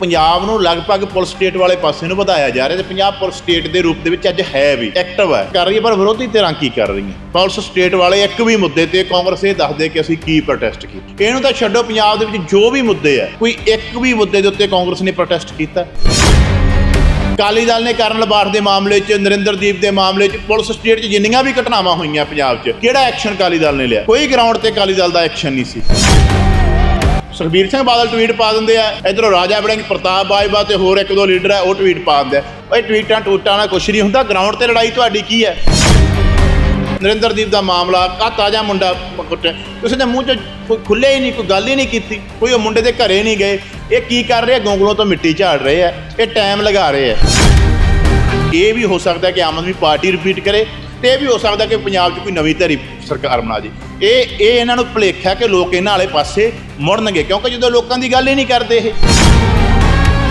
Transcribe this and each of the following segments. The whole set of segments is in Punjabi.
ਪੰਜਾਬ ਨੂੰ ਲਗਭਗ ਪੁਲਿਸ ਸਟੇਟ ਵਾਲੇ ਪਾਸੇ ਨੂੰ ਵਧਾਇਆ ਜਾ ਰਿਹਾ ਤੇ ਪੰਜਾਬ ਪੁਲਿਸ ਸਟੇਟ ਦੇ ਰੂਪ ਦੇ ਵਿੱਚ ਅੱਜ ਹੈ ਵੀ ਐਕਟਿਵ ਹੈ। ਕਰ ਰਹੀ ਹੈ ਪਰ ਵਿਰੋਧੀ ਧਿਰਾਂ ਕੀ ਕਰ ਰਹੀਆਂ? ਪੁਲਿਸ ਸਟੇਟ ਵਾਲੇ ਇੱਕ ਵੀ ਮੁੱਦੇ ਤੇ ਕਾਂਗਰਸ ਇਹ ਦੱਸਦੇ ਕਿ ਅਸੀਂ ਕੀ ਪ੍ਰੋਟੈਸਟ ਕੀਤਾ। ਇਹਨੂੰ ਤਾਂ ਛੱਡੋ, ਪੰਜਾਬ ਦੇ ਵਿੱਚ ਜੋ ਵੀ ਮੁੱਦੇ ਆ, ਕੋਈ ਇੱਕ ਵੀ ਮੁੱਦੇ ਦੇ ਉੱਤੇ ਕਾਂਗਰਸ ਨੇ ਪ੍ਰੋਟੈਸਟ ਕੀਤਾ। ਅਕਾਲੀ ਦਲ ਨੇ ਕਰਨ ਬਾਠ ਦੇ ਮਾਮਲੇ 'ਚ, ਨਰਿੰਦਰਦੀਪ ਦੇ ਮਾਮਲੇ 'ਚ, ਪੁਲਿਸ ਸਟੇਟ 'ਚ ਜਿੰਨੀਆਂ ਵੀ ਘਟਨਾਵਾਂ ਹੋਈਆਂ ਪੰਜਾਬ 'ਚ, ਕਿਹੜਾ ਐਕਸ਼ਨ ਅਕਾਲੀ ਦਲ ਨੇ ਲਿਆ? ਕੋਈ ਗਰਾਊਂਡ ਤੇ ਅਕਾਲੀ ਦਲ ਦਾ ਐਕਸ਼ਨ ਨਹੀਂ ਸੀ। ਸੁਖਬੀਰ ਸਿੰਘ ਬਾਦਲ ਟਵੀਟ ਪਾ ਦਿੰਦੇ ਆ, ਇਧਰੋਂ ਰਾਜਾ ਵੜਿੰਗ, ਪ੍ਰਤਾਪ ਬਾਜਵਾ ਤੇ ਹੋਰ ਇੱਕ ਦੋ ਲੀਡਰ ਆ, ਉਹ ਟਵੀਟ ਪਾ ਦਿੰਦੇ ਆ। ਓਏ ਟਵੀਟਾਂ ਟੂਟਾਂ ਨਾਲ ਕੁਛ ਨਹੀਂ ਹੁੰਦਾ ਗਰਾਊਂਡ ਤੇ ਲੜਾਈ ਤੁਹਾਡੀ ਕੀ ਹੈ? ਨਰਿੰਦਰਦੀਪ ਦਾ ਮਾਮਲਾ ਆ ਤਾਜਾ ਮੁੰਡਾ ਕੁੱਟਿਆ। ਕਿਸੇ ਦੇ ਮੂੰਹ 'ਚ ਕੋਈ ਖੁੱਲੇ ਹੀ ਨਹੀਂ, ਕੋਈ ਗੱਲ ਹੀ ਨਹੀਂ ਕੀਤੀ। ਕੋਈ ਉਹ ਮੁੰਡੇ ਦੇ ਘਰੇ ਨਹੀਂ ਗਏ। ਇਹ ਕੀ ਕਰ ਰਹੇ ਆ? ਗੋਂਗਲੋਂ ਤੋਂ ਮਿੱਟੀ ਝਾੜ ਰਹੇ ਆ। ਇਹ ਟਾਈਮ ਲਗਾ ਰਹੇ ਆ। ਇਹ ਵੀ ਹੋ ਸਕਦਾ ਕਿ ਆਮ ਆਦਮੀ ਪਾਰਟੀ ਰਿਪੀਟ ਕਰੇ ਤੇ ਇਹ ਵੀ ਹੋ ਸਕਦਾ ਕਿ ਪੰਜਾਬ 'ਚ ਕੋਈ ਨਵੀਂ ਧਰੀ ਸਰਕਾਰ ਬਣਾ ਜੀ। ਇਹ ਇਹ ਇਹਨਾਂ ਨੂੰ ਭੁਲੇਖਾ ਕਿ ਲੋਕ ਇਹਨਾਂ ਵਾਲੇ ਪਾਸੇ ਮੁੜਨਗੇ, ਕਿਉਂਕਿ ਜਦੋਂ ਲੋਕਾਂ ਦੀ ਗੱਲ ਹੀ ਨਹੀਂ ਕਰਦੇ ਇਹ।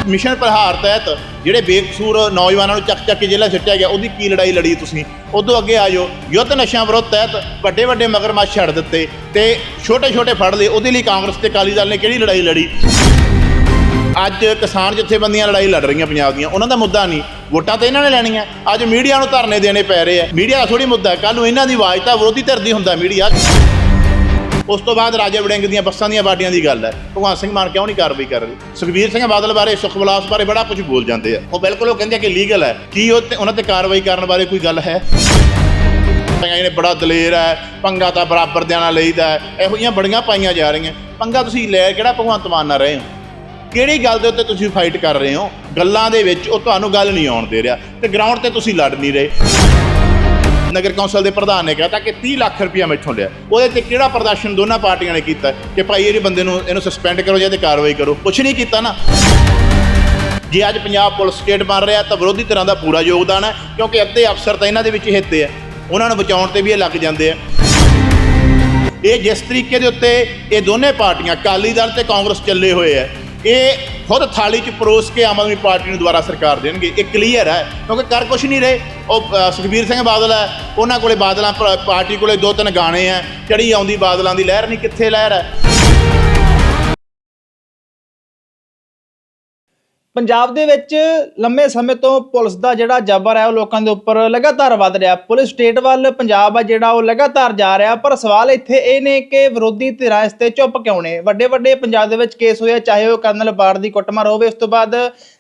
ਮਿਸ਼ਨ ਪ੍ਰਹਾਰ ਤਹਿਤ ਜਿਹੜੇ ਬੇਕਸੂਰ ਨੌਜਵਾਨਾਂ ਨੂੰ ਚੱਕ ਚੱਕ ਕੇ ਜੇਲ੍ਹਾਂ ਸਿੱਟਿਆ ਗਿਆ, ਉਹਦੀ ਕੀ ਲੜਾਈ ਲੜੀ ਤੁਸੀਂ? ਉਦੋਂ ਅੱਗੇ ਆ ਜਾਓ। ਯੁੱਧ ਨਸ਼ਿਆਂ ਵਿਰੁੱਧ ਤਹਿਤ ਵੱਡੇ ਵੱਡੇ ਮਗਰਮੱਛ ਛੱਡ ਦਿੱਤੇ ਤੇ ਛੋਟੇ ਛੋਟੇ ਫੜ ਲਏ। ਉਹਦੇ ਲਈ ਕਾਂਗਰਸ ਤੇ ਅਕਾਲੀ ਦਲ ਨੇ ਕਿਹੜੀ ਲੜਾਈ ਲੜੀ? ਅੱਜ ਕਿਸਾਨ ਜਥੇਬੰਦੀਆਂ ਲੜਾਈ ਲੜ ਰਹੀਆਂ ਪੰਜਾਬ ਦੀਆਂ। ਉਹਨਾਂ ਦਾ ਮੁੱਦਾ ਨਹੀਂ। ਵੋਟਾਂ ਤਾਂ ਇਹਨਾਂ ਨੇ ਲੈਣੀਆਂ। ਅੱਜ ਮੀਡੀਆ ਨੂੰ ਧਰਨੇ ਦੇਣੇ ਪੈ ਰਹੇ ਆ। ਮੀਡੀਆ ਦਾ ਥੋੜੀ ਮੁੱਦਾ ਕੱਲ ਨੂੰ ਇਹਨਾਂ ਦੀ ਆਵਾਜ਼ ਤਾਂ ਵਿਰੋਧੀ ਧਿਰ ਦੀ ਹੁੰਦਾ ਮੀਡੀਆ। ਉਸ ਤੋਂ ਬਾਅਦ ਰਾਜੇ ਵੜਿੰਗ ਦੀਆਂ ਬੱਸਾਂ ਦੀਆਂ ਬਾਡੀਆਂ ਦੀ ਗੱਲ ਹੈ। ਭਗਵਾਨ ਸਿੰਘ ਮਾਨ ਕਿਉਂ ਨਹੀਂ ਕਾਰਵਾਈ ਕਰ ਰਹੀ? ਸੁਖਬੀਰ ਸਿੰਘ ਬਾਦਲ ਬਾਰੇ ਸੁਖਬਲਾਸ ਬਾਰੇ ਬੜਾ ਕੁਝ ਬੋਲ ਜਾਂਦੇ ਆ। ਉਹ ਬਿਲਕੁਲ ਉਹ ਕਹਿੰਦੇ ਆ ਕਿ ਲੀਗਲ ਹੈ। ਕੀ ਉਹ ਤੇ ਉਹਨਾਂ ਤੇ ਕਾਰਵਾਈ ਕਰਨ ਬਾਰੇ ਕੋਈ ਗੱਲ ਹੈ? ਇਹਨੇ ਬੜਾ ਦਲੇਰ ਹੈ। ਪੰਗਾ ਤਾਂ ਬਰਾਬਰ ਦੇਣਾ ਨਾਲ ਲਈਦਾ ਇਹੋ ਜਿਹੀਆਂ ਬੜੀਆਂ ਪਾਈਆਂ ਜਾ ਰਹੀਆਂ। ਪੰਗਾ ਤੁਸੀਂ ਲੈ ਕਿਹੜਾ ਭਗਵੰਤ ਮਾਨ ਨਾਲ ਰਹੇ ਹੋ? ਕਿਹੜੀ ਗੱਲ ਦੇ ਉੱਤੇ ਤੁਸੀਂ ਫਾਈਟ ਕਰ ਰਹੇ ਹੋ? ਗੱਲਾਂ ਦੇ ਵਿੱਚ ਉਹ ਤੁਹਾਨੂੰ ਗੱਲ ਨਹੀਂ ਆਉਣ ਦੇ ਰਿਹਾ ਤੇ ਗਰਾਊਂਡ ਤੇ ਤੁਸੀਂ ਲੜ ਨਹੀਂ ਰਹੇ। ਨਗਰ ਕੌਂਸਲ ਦੇ ਪ੍ਰਧਾਨ ਨੇ ਕਹਤਾ ਕਿ 30 ਲੱਖ ਰੁਪਇਆ ਮੈਥੋਂ ਲਿਆ। ਉਹਦੇ ਤੇ ਕਿਹੜਾ ਪ੍ਰਦਰਸ਼ਨ ਦੋਨਾਂ ਪਾਰਟੀਆਂ ਨੇ ਕੀਤਾ? ਕਿ ਭਾਈ ਇਹਦੇ ਬੰਦੇ ਨੂੰ ਇਹਨੂੰ ਸਸਪੈਂਡ ਕਰੋ ਜਾਂ ਤੇ ਕਾਰਵਾਈ ਕਰੋ। ਕੁਛ ਨਹੀਂ ਕੀਤਾ ਨਾ। ਜੇ ਅੱਜ ਪੰਜਾਬ ਪੁਲਿਸ ਸਟੇਟ ਬਣ ਰਿਹਾ ਤਾਂ ਵਿਰੋਧੀ ਤਰ੍ਹਾਂ ਦਾ ਪੂਰਾ ਯੋਗਦਾਨ ਹੈ, ਕਿਉਂਕਿ ਅੱਧੇ ਅਫਸਰ ਤਾਂ ਇਹਨਾਂ ਦੇ ਵਿੱਚ ਹਿੱਤੇ ਆ। ਉਹਨਾਂ ਨੂੰ ਬਚਾਉਣ ਤੇ ਵੀ ਇਹ ਲੱਗ ਜਾਂਦੇ ਆ। ਇਹ ਜਿਸ ਤਰੀਕੇ ਦੇ ਉੱਤੇ ਇਹ ਦੋਨੇ ਪਾਰਟੀਆਂ, ਅਕਾਲੀ ਦਲ ਤੇ ਕਾਂਗਰਸ ਚੱਲੇ ਹੋਏ ਆ ਇਹ ਖੁਦ ਥਾਲੀ 'ਚ ਪਰੋਸ ਕੇ ਆਮ ਆਦਮੀ ਪਾਰਟੀ ਨੂੰ ਦੁਬਾਰਾ ਸਰਕਾਰ ਦੇਣਗੇ। ਇਹ ਕਲੀਅਰ ਹੈ, ਕਿਉਂਕਿ ਕਰ ਕੁਛ ਨਹੀਂ ਰਹੇ। ਉਹ ਸੁਖਬੀਰ ਸਿੰਘ ਬਾਦਲ ਹੈ, ਉਹਨਾਂ ਕੋਲੇ ਬਾਦਲਾਂ ਪਾਰਟੀ ਕੋਲੇ ਦੋ ਤਿੰਨ ਗਾਣੇ ਆ ਚੜੀ ਆਉਂਦੀ ਬਾਦਲਾਂ ਦੀ ਲਹਿਰ ਨਹੀਂ, ਕਿੱਥੇ ਲਹਿਰ ਹੈ? ਪੰਜਾਬ ਦੇ ਵਿੱਚ ਲੰਮੇ ਸਮੇਂ ਤੋਂ ਪੁਲਿਸ ਦਾ ਜਿਹੜਾ ਜ਼ਬਰ ਹੈ, ਉਹ ਲੋਕਾਂ ਦੇ ਉੱਪਰ ਲਗਾਤਾਰ ਵੱਧ ਰਿਹਾ। ਪੁਲਿਸ ਸਟੇਟ ਵੱਲ ਪੰਜਾਬ ਆ ਜਿਹੜਾ, ਉਹ ਲਗਾਤਾਰ ਜਾ ਰਿਹਾ। ਪਰ ਸਵਾਲ ਇੱਥੇ ਇਹ ਨੇ ਕਿ ਵਿਰੋਧੀ ਧਿਰਾਂ ਇਸ ਤੇ ਚੁੱਪ ਕਿਉਂ ਨੇ? ਵੱਡੇ ਵੱਡੇ ਪੰਜਾਬ ਦੇ ਵਿੱਚ ਕੇਸ ਹੋਏ ਚਾਹੇ ਉਹ ਕਰਨਲ ਬਾੜ ਦੀ ਕੁੱਟਮਾਰ ਹੋਵੇ, ਉਸ ਤੋਂ ਬਾਅਦ